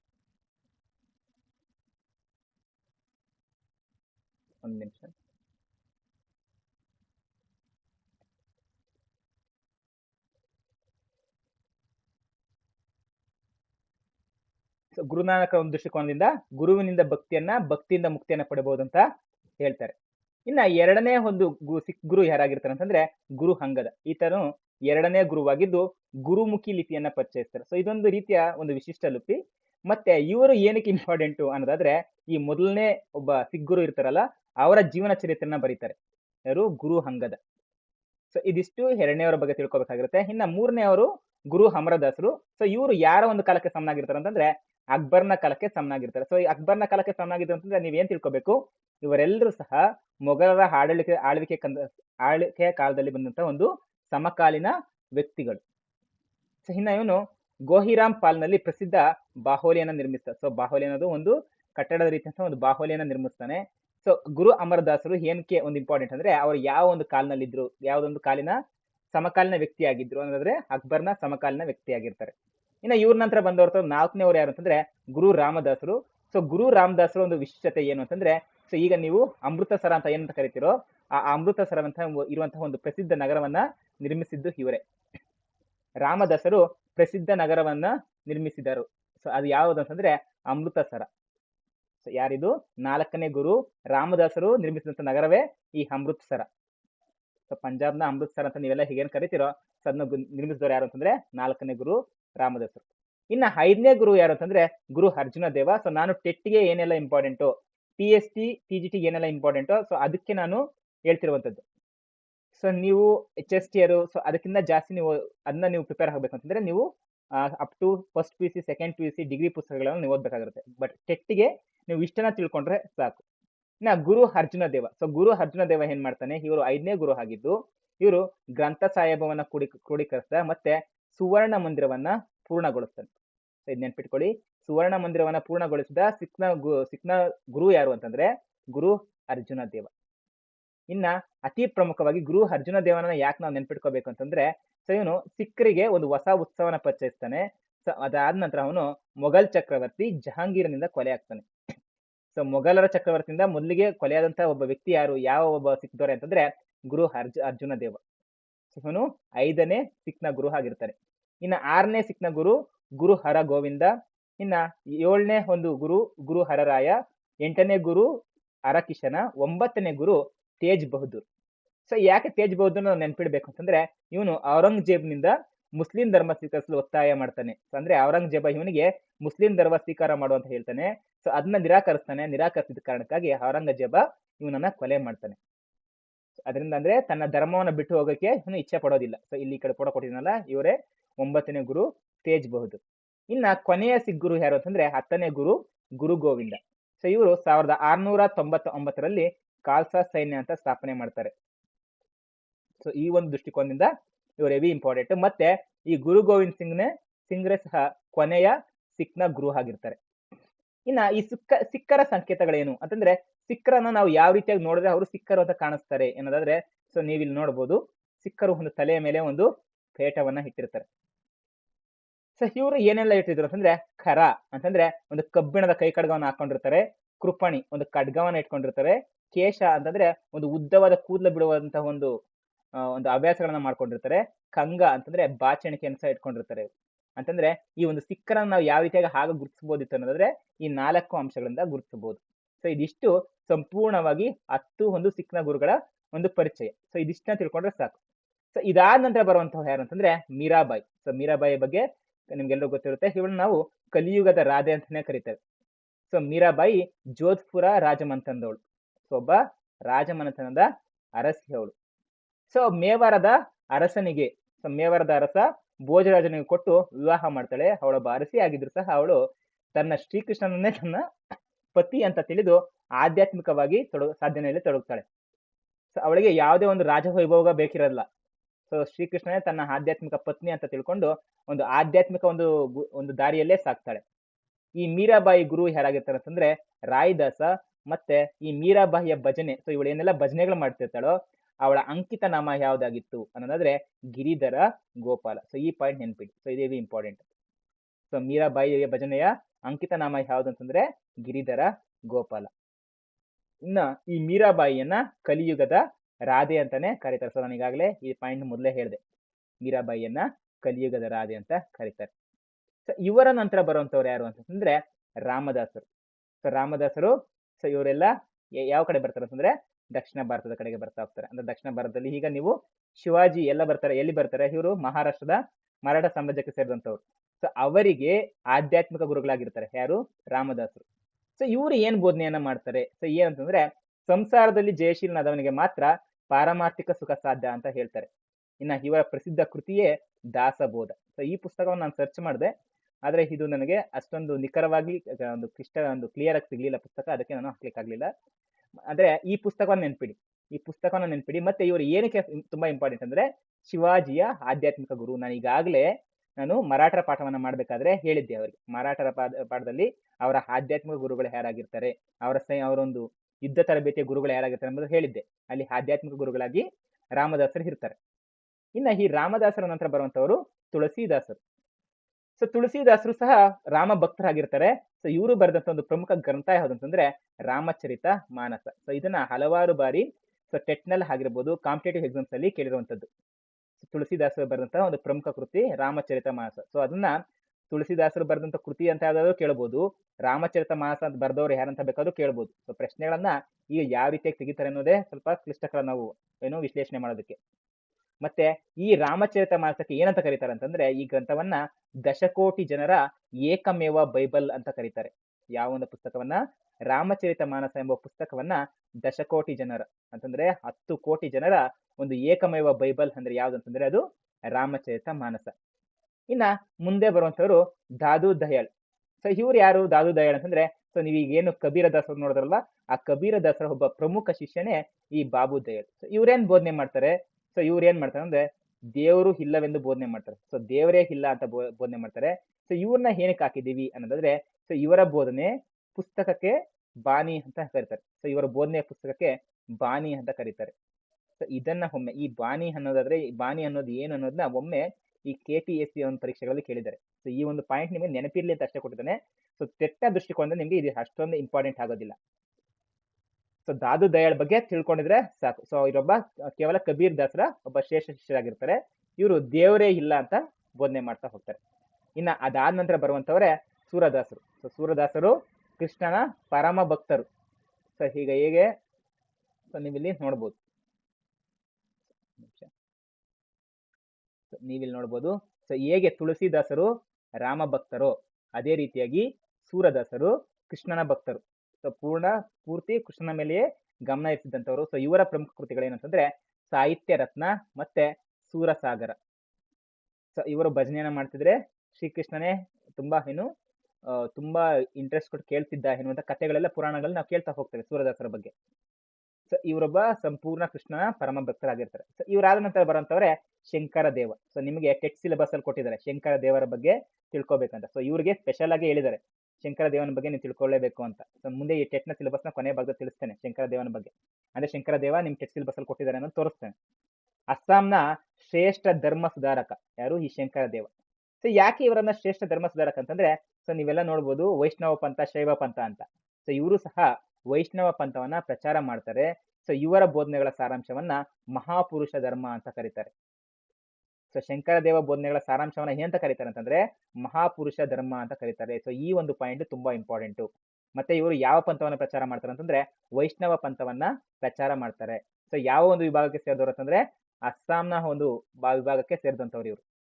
ಒಂದು ನಿಮಿಷ. ಗುರುನಾನಕ ಒಂದು ದೃಷ್ಟಿಕೋನದಿಂದ ಗುರುವಿನಿಂದ ಭಕ್ತಿಯನ್ನ, ಭಕ್ತಿಯಿಂದ ಮುಕ್ತಿಯನ್ನ ಪಡೆಬಹುದು ಅಂತ ಹೇಳ್ತಾರೆ. ಇನ್ನ ಎರಡನೇ ಒಂದು ಸಿಖ್ ಗುರು ಯಾರಾಗಿರ್ತಾರೆ ಅಂತಂದ್ರೆ ಗುರು ಹಂಗದ. ಈತನು ಎರಡನೇ ಗುರುವಾಗಿದ್ದು ಗುರುಮುಖಿ ಲಿಪಿಯನ್ನ ಪರಿಚಯಿಸ್ತಾರೆ. ಸೊ ಇದೊಂದು ರೀತಿಯ ಒಂದು ವಿಶಿಷ್ಟ ಲಿಪಿ. ಮತ್ತೆ ಇವರು ಏನಕ್ಕೆ ಇಂಪಾರ್ಟೆಂಟು ಅನ್ನೋದಾದ್ರೆ ಈ ಮೊದಲನೇ ಒಬ್ಬ ಸಿಖ್ ಗುರು ಇರ್ತಾರಲ್ಲ, ಅವರ ಜೀವನ ಚರಿತ್ರೆಯನ್ನ ಬರೀತಾರೆ. ಯಾರು? ಗುರು ಹಂಗದ. ಸೊ ಇದಿಷ್ಟು ಎರಡನೇವರ ಬಗ್ಗೆ ತಿಳ್ಕೊಬೇಕಾಗಿರುತ್ತೆ. ಇನ್ನ ಮೂರನೇ ಅವರು ಗುರು ಅಮರದಾಸರು. ಸೊ ಇವರು ಯಾರ ಒಂದು ಕಾಲಕ್ಕೆ ಸಮನಾಗಿರ್ತಾರೆ ಅಂತಂದ್ರೆ ಅಕ್ಬರ್ನ ಕಾಲಕ್ಕೆ ಸಮನಾಗಿರ್ತಾರೆ. ಸೊ ಈ ಅಕ್ಬರ್ನ ಕಾಲಕ್ಕೆ ಸಮನಾಗಿದ್ರು ಅಂತಂದ್ರೆ ನೀವೇನ್ ತಿಳ್ಕೊಬೇಕು? ಇವರೆಲ್ಲರೂ ಸಹ ಮೊಘಲರ ಆಡಳಿಕೆ, ಆಳ್ವಿಕೆ ಆಳ್ವಿಕೆಯ ಕಾಲದಲ್ಲಿ ಬಂದಂತ ಒಂದು ಸಮಕಾಲೀನ ವ್ಯಕ್ತಿಗಳು. ಸೊ ಇನ್ನ ಇವನು ಗೋಹಿರಾಮ್ ಪಾಲ್ನಲ್ಲಿ ಪ್ರಸಿದ್ಧ ಬಾಹೋಲಿಯನ್ನ ನಿರ್ಮಿಸ್ತಾರೆ ಸೊ ಬಾಹೋಲಿ ಅನ್ನೋದು ಒಂದು ಕಟ್ಟಡದ ರೀತಿಯಂತ ಒಂದು ಬಾಹೋಲಿಯನ್ನ ನಿರ್ಮಿಸ್ತಾನೆ. ಸೊ ಗುರು ಅಮರದಾಸರು ಏನಕ್ಕೆ ಒಂದು ಇಂಪಾರ್ಟೆಂಟ್ ಅಂದ್ರೆ ಅವರು ಯಾವ ಒಂದು ಕಾಲ್ನಲ್ಲಿದ್ರು, ಯಾವ್ದೊಂದು ಕಾಲಿನ ಸಮಕಾಲೀನ ವ್ಯಕ್ತಿಯಾಗಿದ್ರು ಅಂದ್ರೆ ಅಕ್ಬರ್ನ ಸಮಕಾಲೀನ ವ್ಯಕ್ತಿ ಆಗಿರ್ತಾರೆ ಇನ್ನು ಇವ್ರ ನಂತರ ಬಂದವ್ರ ನಾಲ್ಕನೇವ್ರು ಯಾರು ಅಂತಂದ್ರೆ ಗುರು ರಾಮದಾಸರು. ಸೊ ಗುರು ರಾಮದಾಸರು ಒಂದು ವಿಶಿಷ್ಟತೆ ಏನು ಅಂತಂದ್ರೆ ಸೊ ಈಗ ನೀವು ಅಮೃತಸರ ಅಂತ ಏನಂತ ಕರಿತೀರೋ, ಆ ಅಮೃತಸರ ಅಂತ ಇರುವಂತಹ ಒಂದು ಪ್ರಸಿದ್ಧ ನಗರವನ್ನ ನಿರ್ಮಿಸಿದ್ದು ಇವರೇ. ರಾಮದಾಸರು ಪ್ರಸಿದ್ಧ ನಗರವನ್ನ ನಿರ್ಮಿಸಿದರು. ಸೊ ಅದು ಯಾವುದು ಅಂತಂದ್ರೆ ಅಮೃತಸರ ಸೊ ಯಾರಿದು? ನಾಲ್ಕನೇ ಗುರು ರಾಮದಾಸರು ನಿರ್ಮಿಸಿದಂತ ನಗರವೇ ಈ ಅಮೃತಸರ ಸೊ ಪಂಜಾಬ್ನ ಅಮೃತಸರ ಅಂತ ನೀವೆಲ್ಲ ಹೀಗೇನು ಕರಿತೀರೋ ಸೊ ಅದನ್ನ ನಿರ್ಮಿಸಿದವರು ಯಾರು ಅಂತಂದ್ರೆ ನಾಲ್ಕನೇ ಗುರು ರಾಮದಾಸರು ಇನ್ನ ಐದನೇ ಗುರು ಯಾರು ಅಂತಂದ್ರೆ ಗುರು ಅರ್ಜುನ ದೇವ. ಸೊ ನಾನು ಟೆಟ್ಗೆ ಏನೆಲ್ಲ important P S T T G T ಏನೆಲ್ಲ ಇಂಪಾರ್ಟೆಂಟು ಸೊ ಅದಕ್ಕೆ ನಾನು ಹೇಳ್ತಿರುವಂತದ್ದು. ಸೊ ನೀವು ಎಚ್ ಎಸ್ ಟಿ ಅವರು ಸೊ ಅದಕ್ಕಿಂತ ಜಾಸ್ತಿ ನೀವು ಅದನ್ನ ನೀವು ಪ್ರಿಪೇರ್ ಆಗಬೇಕು ಅಂತಂದ್ರೆ ನೀವು up to first P U C second P C degree ಪುಸ್ತಕಗಳನ್ನು ನೀವು ಓದಬೇಕಾಗಿರುತ್ತೆ. ಬಟ್ ಟೆಟ್ಗೆ ನೀವು ಇಷ್ಟನ್ನ ತಿಳ್ಕೊಂಡ್ರೆ ಸಾಕು. ಇನ್ನ ಗುರು ಅರ್ಜುನ ದೇವ. ಸೊ ಗುರು ಅರ್ಜುನ ದೇವ ಏನ್ ಮಾಡ್ತಾನೆ? ಇವರು ಐದನೇ ಗುರು ಆಗಿದ್ದು, ಇವರು ಗ್ರಂಥ ಸಾಹೇಬವನ್ನ ಕೂಡಿ ಕ್ರೋಢೀಕರಿಸ್ತಾರೆ ಮತ್ತೆ ಸುವರ್ಣ ಮಂದಿರವನ್ನ ಪೂರ್ಣಗೊಳಿಸ್ತಾನೆ ಇದು ನೆನ್ಪಿಟ್ಕೊಳ್ಳಿ. ಸುವರ್ಣ ಮಂದಿರವನ್ನ ಪೂರ್ಣಗೊಳಿಸಿದ ಸಿಖ್ನ ಗು ಸಿಖ್ನ ಗುರು ಯಾರು ಅಂತಂದ್ರೆ ಗುರು ಅರ್ಜುನ ದೇವ. ಇನ್ನ ಅತಿ ಪ್ರಮುಖವಾಗಿ ಗುರು ಅರ್ಜುನ ದೇವನನ್ನ ಯಾಕೆ ನಾವು ನೆನ್ಪಿಟ್ಕೋಬೇಕು ಅಂತಂದ್ರೆ, ಸೊ ಇವನು ಸಿಖ್ರಿಗೆ ಒಂದು ಹೊಸ ಉತ್ಸವನ ಪರಿಚಯಿಸ್ತಾನೆ. ಸೊ ಅದಾದ ನಂತರ ಅವನು ಮೊಘಲ್ ಚಕ್ರವರ್ತಿ ಜಹಾಂಗೀರನಿಂದ ಕೊಲೆ ಆಗ್ತಾನೆ. ಸೊ ಮೊಘಲರ ಚಕ್ರವರ್ತಿಯಿಂದ ಮೊದಲಿಗೆ ಕೊಲೆಯಾದಂತಹ ಒಬ್ಬ ವ್ಯಕ್ತಿ ಯಾರು, ಯಾವ ಒಬ್ಬ ಸಿಖ್ ಅಂತಂದ್ರೆ ಗುರು ಅರ್ಜು, ಅರ್ಜುನ ದೇವ. ಇವನು ಐದನೇ ಸಿಖ್ನ ಗುರು ಆಗಿರ್ತಾರೆ ಇನ್ನ ಆರನೇ ಸಿಖ್ನ ಗುರು ಗುರು ಹರ ಗೋವಿಂದ, ಇನ್ನ ಏಳನೇ ಒಂದು ಗುರು ಗುರು ಹರರಾಯ ಎಂಟನೇ ಗುರು ಹರಕಿಶನ ಒಂಬತ್ತನೇ ಗುರು ತೇಜ್ ಬಹದ್ದೂರ್. ಸೊ ಯಾಕೆ ತೇಜ್ ಬಹದ್ದೂರ್ ನಾವು ನೆನ್ಪಿಡ್ಬೇಕು ಅಂತಂದ್ರೆ, ಇವನು ಔರಂಗಜೇಬ್ನಿಂದ ಮುಸ್ಲಿಂ ಧರ್ಮ ಸ್ವೀಕರಿಸಲು ಒತ್ತಾಯ ಮಾಡ್ತಾನೆ. ಅಂದ್ರೆ ಔರಂಗಜೇಬ ಇವನಿಗೆ ಮುಸ್ಲಿಂ ಧರ್ಮ ಸ್ವೀಕಾರ ಮಾಡು ಅಂತ ಹೇಳ್ತಾನೆ. ಸೊ ಅದನ್ನ ನಿರಾಕರಿಸ್ತಾನೆ. ನಿರಾಕರಿಸಿದ ಕಾರಣಕ್ಕಾಗಿ ಔರಂಗಜೇಬ ಇವನನ್ನ ಕೊಲೆ ಮಾಡ್ತಾನೆ. ಅದರಿಂದ ಅಂದ್ರೆ ತನ್ನ ಧರ್ಮವನ್ನ ಬಿಟ್ಟು ಹೋಗೋಕೆ ಇನ್ನು ಇಚ್ಛೆ ಪಡೋದಿಲ್ಲ. ಸೊ ಇಲ್ಲಿ ಈ ಕಡೆ ಫೋಟೋ ಕೊಟ್ಟಿದ್ನಲ್ಲ, ಇವರೇ ಒಂಬತ್ತನೇ ಗುರು ತೇಜ್ ಬಹುದು ಇನ್ನ ಕೊನೆಯ ಸಿಗ್ಗುರು ಯಾರು ಅಂತಂದ್ರೆ ಹತ್ತನೇ ಗುರು ಗುರು ಗೋವಿಂದ. ಸೊ ಇವರು ಸಾವಿರದ ಆರ್ನೂರ ತೊಂಬತ್ತ ಒಂಬತ್ತರಲ್ಲಿ ಖಾಲ್ಸಾ ಸೈನ್ಯ ಅಂತ ಸ್ಥಾಪನೆ ಮಾಡ್ತಾರೆ. ಸೊ ಈ ಒಂದು ದೃಷ್ಟಿಕೋನದಿಂದ ಇವರು ಹೆವಿ ಇಂಪಾರ್ಟೆಂಟ್ ಮತ್ತೆ ಈ ಗುರು ಗೋವಿಂದ್ ಸಿಂಗ್ನೇ, ಸಿಂಗ್ರೆ ಸಹ ಕೊನೆಯ ಸಿಖ್ನ ಗುರು ಆಗಿರ್ತಾರೆ. ಇನ್ನ ಈ ಸಿಕ್ಕ, ಸಿಕ್ಕರ ಸಂಕೇತಗಳೇನು ಅಂತಂದ್ರೆ ಸಿಕ್ಕರನ್ನ ನಾವು ಯಾವ ರೀತಿಯಾಗಿ ನೋಡಿದ್ರೆ ಅವರು ಸಿಖ್ಖರು ಅಂತ ಕಾಣಿಸ್ತಾರೆ ಏನಾದ್ರೆ ಸೊ ಇಲ್ಲಿ ನೋಡ್ಬೋದು ಸಿಖ್ಖರು ಒಂದು ತಲೆಯ ಮೇಲೆ ಒಂದು ಪೇಟವನ್ನ ಇಟ್ಟಿರ್ತಾರೆ. ಸೊ ಇವರು ಏನೆಲ್ಲ ಇಟ್ಟಿದ್ರು ಅಂತಂದ್ರೆ, ಖರ ಅಂತಂದ್ರೆ ಒಂದು ಕಬ್ಬಿಣದ ಕೈ ಕಡ್ಗವನ್ನು ಹಾಕೊಂಡಿರ್ತಾರೆ, ಕೃಪಣಿ ಒಂದು ಖಡ್ಗವನ್ನ ಇಟ್ಕೊಂಡಿರ್ತಾರೆ, ಕೇಶ ಅಂತಂದ್ರೆ ಒಂದು ಉದ್ದವಾದ ಕೂದಲು ಬಿಡುವಂತಹ ಒಂದು ಒಂದು ಅಭ್ಯಾಸಗಳನ್ನ ಮಾಡ್ಕೊಂಡಿರ್ತಾರೆ, ಕಂಗ ಅಂತಂದ್ರೆ ಬಾಚಣಿಕೆಯನ್ನು ಸಹ ಇಟ್ಕೊಂಡಿರ್ತಾರೆ. ಅಂತಂದ್ರೆ ಈ ಒಂದು ಸಿಕ್ಕರನ್ನ ನಾವು ಯಾವ ರೀತಿಯಾಗಿ ಹಾಗೆ ಗುರುತಿಸಬಹುದಿತ್ತು ಅನ್ನೋದಾದ್ರೆ ಈ ನಾಲ್ಕು ಅಂಶಗಳಿಂದ ಗುರುತಿಸಬಹುದು ಸೊ ಇದಿಷ್ಟು ಸಂಪೂರ್ಣವಾಗಿ ಹತ್ತು ಒಂದು ಸಿಖ್ನ ಗುರುಗಳ ಒಂದು ಪರಿಚಯ. ಸೊ ಇದಿಷ್ಟನ್ನ ತಿಳ್ಕೊಂಡ್ರೆ ಸಾಕು. ಸೊ ಇದಾದ ನಂತರ ಬರುವಂತಹ ಯಾರು ಅಂತಂದ್ರೆ ಮೀರಾಬಾಯಿ. ಸೊ ಮೀರಾಬಾಯಿ ಬಗ್ಗೆ ನಿಮ್ಗೆಲ್ಲರೂ ಗೊತ್ತಿರುತ್ತೆ. ಇವಳು ನಾವು ಕಲಿಯುಗದ ರಾಧೆ ಅಂತಾನೆ ಕರಿತೇವೆ. ಸೊ ಮೀರಾಬಾಯಿ ಜೋಧ್ಪುರ ರಾಜಮಂತನದವಳು ಸೊ ಒಬ್ಬ ರಾಜಮನತನದ ಅರಸಿಯವಳು. ಸೊ ಮೇವಾರದ ಅರಸನಿಗೆ ಸೊ ಮೇವಾರದ ಅರಸ ಭೋಜರಾಜನಿಗೆ ಕೊಟ್ಟು ವಿವಾಹ ಮಾಡ್ತಾಳೆ. ಅವಳೊಬ್ಬ ಅರಸಿ ಆಗಿದ್ರು ಸಹ ಅವಳು ತನ್ನ ಶ್ರೀಕೃಷ್ಣನನ್ನೇ ತನ್ನ ಪತಿ ಅಂತ ತಿಳಿದು ಆಧ್ಯಾತ್ಮಿಕವಾಗಿ ತೊಡಗ, ಸಾಧನೆಯಲ್ಲಿ ತೊಡಗುತ್ತಾಳೆ. ಅವಳಿಗೆ ಯಾವುದೇ ಒಂದು ರಾಜವೈಭೋಗ ಬೇಕಿರಲ್ಲ ಸೊ ಶ್ರೀಕೃಷ್ಣನೇ ತನ್ನ ಆಧ್ಯಾತ್ಮಿಕ ಪತ್ನಿ ಅಂತ ತಿಳ್ಕೊಂಡು ಒಂದು ಆಧ್ಯಾತ್ಮಿಕ ಒಂದು ಒಂದು ದಾರಿಯಲ್ಲೇ ಸಾಕ್ತಾಳೆ. ಈ ಮೀರಾಬಾಯಿ ಗುರು ಯಾರಾಗಿರ್ತಾರೆ ಅಂತಂದ್ರೆ ರಾಯಿದಾಸ ಮತ್ತೆ ಈ ಮೀರಾಬಾಯಿಯ ಭಜನೆ. ಸೊ ಇವಳು ಏನೆಲ್ಲ ಭಜನೆಗಳು ಮಾಡ್ತಿರ್ತಾಳೋ ಅವಳ ಅಂಕಿತ ನಾಮ ಯಾವ್ದಾಗಿತ್ತು ಅನ್ನೋದಾದ್ರೆ ಗಿರಿಧರ ಗೋಪಾಲ. ಸೊ ಈ ಪಾಯಿಂಟ್ ನೆನ್ಪಿಡಿ. ಸೊ ಇದೇ ಇಂಪಾರ್ಟೆಂಟ್ ಸೊ ಮೀರಾಬಾಯಿಯ ಭಜನೆಯ ಅಂಕಿತ ನಾಮ ಯಾವುದಂತಂದ್ರೆ ಗಿರಿಧರ ಗೋಪಾಲ. ಇನ್ನ ಈ ಮೀರಾಬಾಯಿಯನ್ನ ಕಲಿಯುಗದ ರಾಧೆ ಅಂತಾನೆ ಕರೀತಾರೆ. ಸೊ ನಾನು ಈಗಾಗಲೇ ಈ ಪಾಯಿಂಟ್ ಮೊದಲೇ ಹೇಳಿದೆ. ಮೀರಾಬಾಯಿಯನ್ನ ಕಲಿಯುಗದ ರಾಧೆ ಅಂತ ಕರೀತಾರೆ. ಸೊ ಇವರ ನಂತರ ಬರುವಂತವ್ರು ಯಾರು ಅಂತಂದ್ರೆ ರಾಮದಾಸರು. ಸೊ ರಾಮದಾಸರು ಸೊ ಇವರೆಲ್ಲ ಯಾವ ಕಡೆ ಬರ್ತಾರೆ ಅಂತಂದ್ರೆ ದಕ್ಷಿಣ ಭಾರತದ ಕಡೆಗೆ ಬರ್ತಾ ಹೋಗ್ತಾರೆ. ಅಂದ್ರೆ ದಕ್ಷಿಣ ಭಾರತದಲ್ಲಿ ಈಗ ನೀವು ಶಿವಾಜಿ ಎಲ್ಲ ಬರ್ತಾರೆ, ಎಲ್ಲಿ ಬರ್ತಾರೆ? ಇವರು ಮಹಾರಾಷ್ಟ್ರದ ಮರಾಠ ಸಾಮ್ರಾಜ್ಯಕ್ಕೆ ಸೇರಿದಂತವ್ರು. ಸೊ ಅವರಿಗೆ ಆಧ್ಯಾತ್ಮಿಕ ಗುರುಗಳಾಗಿರ್ತಾರೆ. ಯಾರು? ರಾಮದಾಸರು. ಸೊ ಇವರು ಏನ್ ಬೋಧನೆಯನ್ನ ಮಾಡ್ತಾರೆ? ಸೊ ಏನಂತಂದ್ರೆ ಸಂಸಾರದಲ್ಲಿ ಜಯಶೀಲನಾದವನಿಗೆ ಮಾತ್ರ ಪಾರಮಾರ್ಥಿಕ ಸುಖ ಸಾಧ್ಯ ಅಂತ ಹೇಳ್ತಾರೆ. ಇನ್ನ ಇವರ ಪ್ರಸಿದ್ಧ ಕೃತಿಯೇ ದಾಸಬೋಧ. ಸೊ ಈ ಪುಸ್ತಕವನ್ನು ನಾನು ಸರ್ಚ್ ಮಾಡಿದೆ. ಆದ್ರೆ ಇದು ನನಗೆ ಅಷ್ಟೊಂದು ನಿಖರವಾಗಿ ಒಂದು ಕ್ಲಿಷ್ಟ, ಒಂದು ಕ್ಲಿಯರ್ ಆಗಿ ಸಿಗ್ಲಿಲ್ಲ ಪುಸ್ತಕ. ಅದಕ್ಕೆ ನಾನು ಹಾಕ್ಲಿಕ್ಕೆ ಆಗ್ಲಿಲ್ಲ. ಈ ಪುಸ್ತಕವನ್ನು ನೆನ್ಪಿಡಿ. ಈ ಪುಸ್ತಕವನ್ನು ನೆನ್ಪಿಡಿ. ಮತ್ತೆ ಇವರು ಏನಕ್ಕೆ ತುಂಬಾ ಇಂಪಾರ್ಟೆಂಟ್ ಅಂದ್ರೆ, ಶಿವಾಜಿಯ ಆಧ್ಯಾತ್ಮಿಕ ಗುರು. ನಾನು ಈಗಾಗಲೇ ನಾನು ಮರಾಠರ ಪಾಠವನ್ನ ಮಾಡಬೇಕಾದ್ರೆ ಹೇಳಿದ್ದೆ ಅವರಿಗೆ. ಮರಾಠರ ಪಾಠ ಪಾಠದಲ್ಲಿ ಅವರ ಆಧ್ಯಾತ್ಮಿಕ ಗುರುಗಳು ಯಾರಾಗಿರ್ತಾರೆ, ಅವರ ಸ್ನೇಹ ಅವರೊಂದು ಯುದ್ಧ ತರಬೇತಿಯ ಗುರುಗಳು ಯಾರಾಗಿರ್ತಾರೆ ಎಂಬುದು ಹೇಳಿದ್ದೆ. ಅಲ್ಲಿ ಆಧ್ಯಾತ್ಮಿಕ ಗುರುಗಳಾಗಿ ರಾಮದಾಸರು ಇರ್ತಾರೆ. ಇನ್ನು ಈ ರಾಮದಾಸರ ನಂತರ ಬರುವಂಥವರು ತುಳಸಿದಾಸರು. ಸೊ, ತುಳಸಿದಾಸರು ಸಹ ರಾಮ ಭಕ್ತರಾಗಿರ್ತಾರೆ. ಸೊ, ಇವರು ಬರೆದಂಥ ಒಂದು ಪ್ರಮುಖ ಗ್ರಂಥ ಯಾವುದು ಅಂತಂದ್ರೆ ರಾಮಚರಿತ ಮಾನಸ. ಸೊ, ಇದನ್ನ ಹಲವಾರು ಬಾರಿ, ಸೊ, ಟೆಟ್ನಲ್ ಆಗಿರ್ಬೋದು, ಕಾಂಪಿಟೇಟಿವ್ ಎಕ್ಸಾಮ್ಸ್ ಅಲ್ಲಿ ಕೇಳಿರುವಂತದ್ದು. ತುಳಸಿದಾಸರು ಬರೆದಂತಹ ಒಂದು ಪ್ರಮುಖ ಕೃತಿ ರಾಮಚರಿತ ಮಾನಸ. ಸೊ ಅದನ್ನ ತುಳಸಿದಾಸರು ಬರೆದಂತ ಕೃತಿ ಅಂತ ಯಾವ್ದಾದ್ರು ಕೇಳ್ಬೋದು. ರಾಮಚರಿತ ಮಾನಸ ಅಂತ ಬರೆದವ್ರು ಯಾರಂತ ಬೇಕಾದ್ರೂ ಕೇಳ್ಬೋದು. ಸೊ ಪ್ರಶ್ನೆಗಳನ್ನ ಈಗ ಯಾವ ರೀತಿಯಾಗಿ ತೆಗಿತಾರೆ ಅನ್ನೋದೇ ಸ್ವಲ್ಪ ಕ್ಲಿಷ್ಟಕರ ನಾವು ಏನು ವಿಶ್ಲೇಷಣೆ ಮಾಡೋದಕ್ಕೆ. ಮತ್ತೆ ಈ ರಾಮಚರಿತ ಮಾನಸಕ್ಕೆ ಏನಂತ ಕರೀತಾರೆ ಅಂತಂದ್ರೆ ಈ ಗ್ರಂಥವನ್ನ ದಶಕೋಟಿ ಜನರ ಏಕಮೇವ ಬೈಬಲ್ ಅಂತ ಕರೀತಾರೆ. ಯಾವ ಒಂದು ಪುಸ್ತಕವನ್ನ? ರಾಮಚರಿತ ಮಾನಸ ಎಂಬ ಪುಸ್ತಕವನ್ನ ದಶಕೋಟಿ ಜನರ, ಅಂತಂದ್ರೆ ಹತ್ತು ಕೋಟಿ ಜನರ ಒಂದು ಏಕಮೇವ ಬೈಬಲ್ ಅಂದ್ರೆ ಯಾವ್ದು ಅಂತಂದ್ರೆ ಅದು ರಾಮಚರಿತ ಮಾನಸ. ಇನ್ನ ಮುಂದೆ ಬರುವಂತವ್ರು ದಾದು ದಯಾಳ್. ಸೊ ಇವ್ರು ಯಾರು? ದಾದು ದಯಾಳ್ ಅಂತಂದ್ರೆ ಸೊ ನೀವೀಗೇನು ಕಬೀರ ದಾಸರು ನೋಡಿದ್ರಲ್ಲ, ಆ ಕಬೀರ ದಾಸರ ಒಬ್ಬ ಪ್ರಮುಖ ಶಿಷ್ಯನೇ ಈ ಬಾಬು ದಯಾಳ್. ಸೊ ಇವ್ರೇನ್ ಬೋಧನೆ ಮಾಡ್ತಾರೆ? ಸೊ ಇವ್ರು ಏನ್ ಮಾಡ್ತಾರೆ ಅಂದ್ರೆ ದೇವರು ಇಲ್ಲವೆಂದು ಬೋಧನೆ ಮಾಡ್ತಾರೆ. ಸೊ ದೇವರೇ ಇಲ್ಲ ಅಂತ ಬೋಧನೆ ಮಾಡ್ತಾರೆ. ಸೊ ಇವ್ರನ್ನ ಏನಕ್ಕೆ ಹಾಕಿದೀವಿ ಅನ್ನೋದಾದ್ರೆ ಸೊ ಇವರ ಬೋಧನೆ ಪುಸ್ತಕಕ್ಕೆ ಬಾನಿ ಅಂತ ಕರೀತಾರೆ. ಸೊ ಇವರ ಬೋಧನೆಯ ಪುಸ್ತಕಕ್ಕೆ ಬಾನಿ ಅಂತ ಕರೀತಾರೆ. ಸೊ ಇದನ್ನ ಒಮ್ಮೆ ಈ ಬಾನಿ ಅನ್ನೋದಾದ್ರೆ ಈ ಬಾನಿ ಅನ್ನೋದು ಏನು ಅನ್ನೋದನ್ನ ಒಮ್ಮೆ ಈ ಕೆ ಪಿ ಎಸ್ ಸಿ ಒಂದು ಪರೀಕ್ಷೆಗಳಲ್ಲಿ ಕೇಳಿದ್ದಾರೆ. ಸೊ ಈ ಒಂದು ಪಾಯಿಂಟ್ ನಿಮಗೆ ನೆನಪಿರ್ಲಿ ಅಂತ ಅಷ್ಟೇ ಕೊಟ್ಟಿದ್ದಾನೆ. ಸೊ ತೆಟ್ಟ ದೃಷ್ಟಿಕೋನದಿಂದ ನಿಮಗೆ ಇದು ಅಷ್ಟೊಂದು ಇಂಪಾರ್ಟೆಂಟ್ ಆಗೋದಿಲ್ಲ. ಸೊ ದಾದು ದಯಾಳ್ ಬಗ್ಗೆ ತಿಳ್ಕೊಂಡಿದ್ರೆ ಸಾಕು. ಸೊ ಇವರೊಬ್ಬ ಕೇವಲ ಕಬೀರ್ ದಾಸರ, ಒಬ್ಬ ಶ್ರೇಷ್ಠ ಶಿಷ್ಯರಾಗಿರ್ತಾರೆ. ಇವರು ದೇವರೇ ಇಲ್ಲ ಅಂತ ಬೋಧನೆ ಮಾಡ್ತಾ ಹೋಗ್ತಾರೆ. ಇನ್ನ ಅದಾದ ನಂತರ ಬರುವಂತವರೇ ಸೂರದಾಸರು. ಸೊ ಸೂರದಾಸರು ಕೃಷ್ಣನ ಪರಮ ಭಕ್ತರು. ಸೊ ಈಗ ಹೇಗೆ? ಸೊ ನೀವಿಲ್ಲಿ ನೋಡ್ಬೋದು. ನೀವಿಲ್ಲಿ ನೋಡ್ಬೋದು. ಸೊ ಹೇಗೆ ತುಳಸಿದಾಸರು ರಾಮ ಭಕ್ತರು? ಅದೇ ರೀತಿಯಾಗಿ ಸೂರದಾಸರು ಕೃಷ್ಣನ ಭಕ್ತರು. ಸೊ ಪೂರ್ಣ ಪೂರ್ತಿ ಕೃಷ್ಣನ ಮೇಲೆಯೇ ಗಮನ ಇರಿಸಿದಂಥವರು. ಸೊ ಇವರ ಪ್ರಮುಖ ಕೃತಿಗಳೇನಂತಂದ್ರೆ ಸಾಹಿತ್ಯ ರತ್ನ ಮತ್ತೆ ಸೂರಸಾಗರ. ಸೊ ಇವರು ಭಜನೆಯನ್ನ ಮಾಡ್ತಿದ್ರೆ ಶ್ರೀಕೃಷ್ಣನೇ ತುಂಬಾ ಏನು ತುಂಬಾ ಇಂಟ್ರೆಸ್ಟ್ ಕೊಟ್ಟು ಕೇಳ್ತಿದ್ದ ಎನ್ನುವಂಥ ಕಥೆಗಳೆಲ್ಲ ಪುರಾಣಗಳಲ್ಲಿ ನಾವು ಕೇಳ್ತಾ ಹೋಗ್ತೇವೆ ಸೂರ್ಯದಾಸರ ಬಗ್ಗೆ. ಸೊ ಇವರೊಬ್ಬ ಸಂಪೂರ್ಣ ಕೃಷ್ಣನ ಪರಮ ಭಕ್ತರಾಗಿರ್ತಾರೆ. ಸೊ ಇವರಾದ ನಂತರ ಬರುವಂತವ್ರೆ ಶಂಕರ ದೇವ ಸೊ ನಿಮಗೆ ಟೆಟ್ ಸಿಲೆಬಸ್ ಅಲ್ಲಿ ಕೊಟ್ಟಿದ್ದಾರೆ. ಶಂಕರ ದೇವರ ಬಗ್ಗೆ ತಿಳ್ಕೊಬೇಕಂತ. ಸೊ ಇವರಿಗೆ ಸ್ಪೆಷಲ್ ಆಗಿ ಹೇಳಿದ್ದಾರೆ. ಶಂಕರ ದೇವನ ಬಗ್ಗೆ ನೀವು ತಿಳ್ಕೊಳ್ಳೇಬೇಕು ಅಂತ. ಸೊ ಮುಂದೆ ಈ ಟೆಟ್ನ ಸಿಲೆಬಸ್ನ ಕೊನೆ ಭಾಗದಲ್ಲಿ ತಿಳಿಸ್ತೇನೆ ಶಂಕರ ದೇವನ ಬಗ್ಗೆ. ಅಂದ್ರೆ ಶಂಕರ ದೇವ ನಿಮ್ ಟೆಟ್ ಸಿಲೆಬಸ್ ಅಲ್ಲಿ ಕೊಟ್ಟಿದ್ದಾರೆ ಅನ್ನೋದು ತೋರಿಸ್ತೇನೆ. ಅಸ್ಸಾಂನ ಶ್ರೇಷ್ಠ ಧರ್ಮ ಸುಧಾರಕ ಯಾರು? ಈ ಶಂಕರ ದೇವ ಸೊ ಯಾಕೆ ಇವರನ್ನ ಶ್ರೇಷ್ಠ ಧರ್ಮ ಸುಧಾರಕ ಅಂತಂದ್ರೆ ಸೊ ನೀವೆಲ್ಲ ನೋಡ್ಬೋದು ವೈಷ್ಣವ ಪಂಥ, ಶೈವ ಪಂಥ ಅಂತ. ಸೊ ಇವರು ಸಹ ವೈಷ್ಣವ ಪಂಥವನ್ನ ಪ್ರಚಾರ ಮಾಡ್ತಾರೆ. ಸೊ ಇವರ ಬೋಧನೆಗಳ ಸಾರಾಂಶವನ್ನ ಮಹಾಪುರುಷ ಧರ್ಮ ಅಂತ ಕರೀತಾರೆ. ಸೊ ಶಂಕರದೇವ ಬೋಧನೆಗಳ ಸಾರಾಂಶವನ್ನ ಏನಂತ ಕರೀತಾರೆ ಅಂತಂದ್ರೆ, ಮಹಾಪುರುಷ ಧರ್ಮ ಅಂತ ಕರೀತಾರೆ. ಸೊ ಈ ಒಂದು ಪಾಯಿಂಟ್ ತುಂಬಾ ಇಂಪಾರ್ಟೆಂಟು ಮತ್ತೆ ಇವರು ಯಾವ ಪಂಥವನ್ನ ಪ್ರಚಾರ ಮಾಡ್ತಾರೆ ಅಂತಂದ್ರೆ, ವೈಷ್ಣವ ಪಂಥವನ್ನ ಪ್ರಚಾರ ಮಾಡ್ತಾರೆ. ಸೊ ಯಾವ ಒಂದು ವಿಭಾಗಕ್ಕೆ ಸೇರಿದವರು ಅಂತಂದ್ರೆ, ಅಸ್ಸಾಂನ ಒಂದು ವಿಭಾಗಕ್ಕೆ ಸೇರಿದಂಥವ್ರು ಇವರು.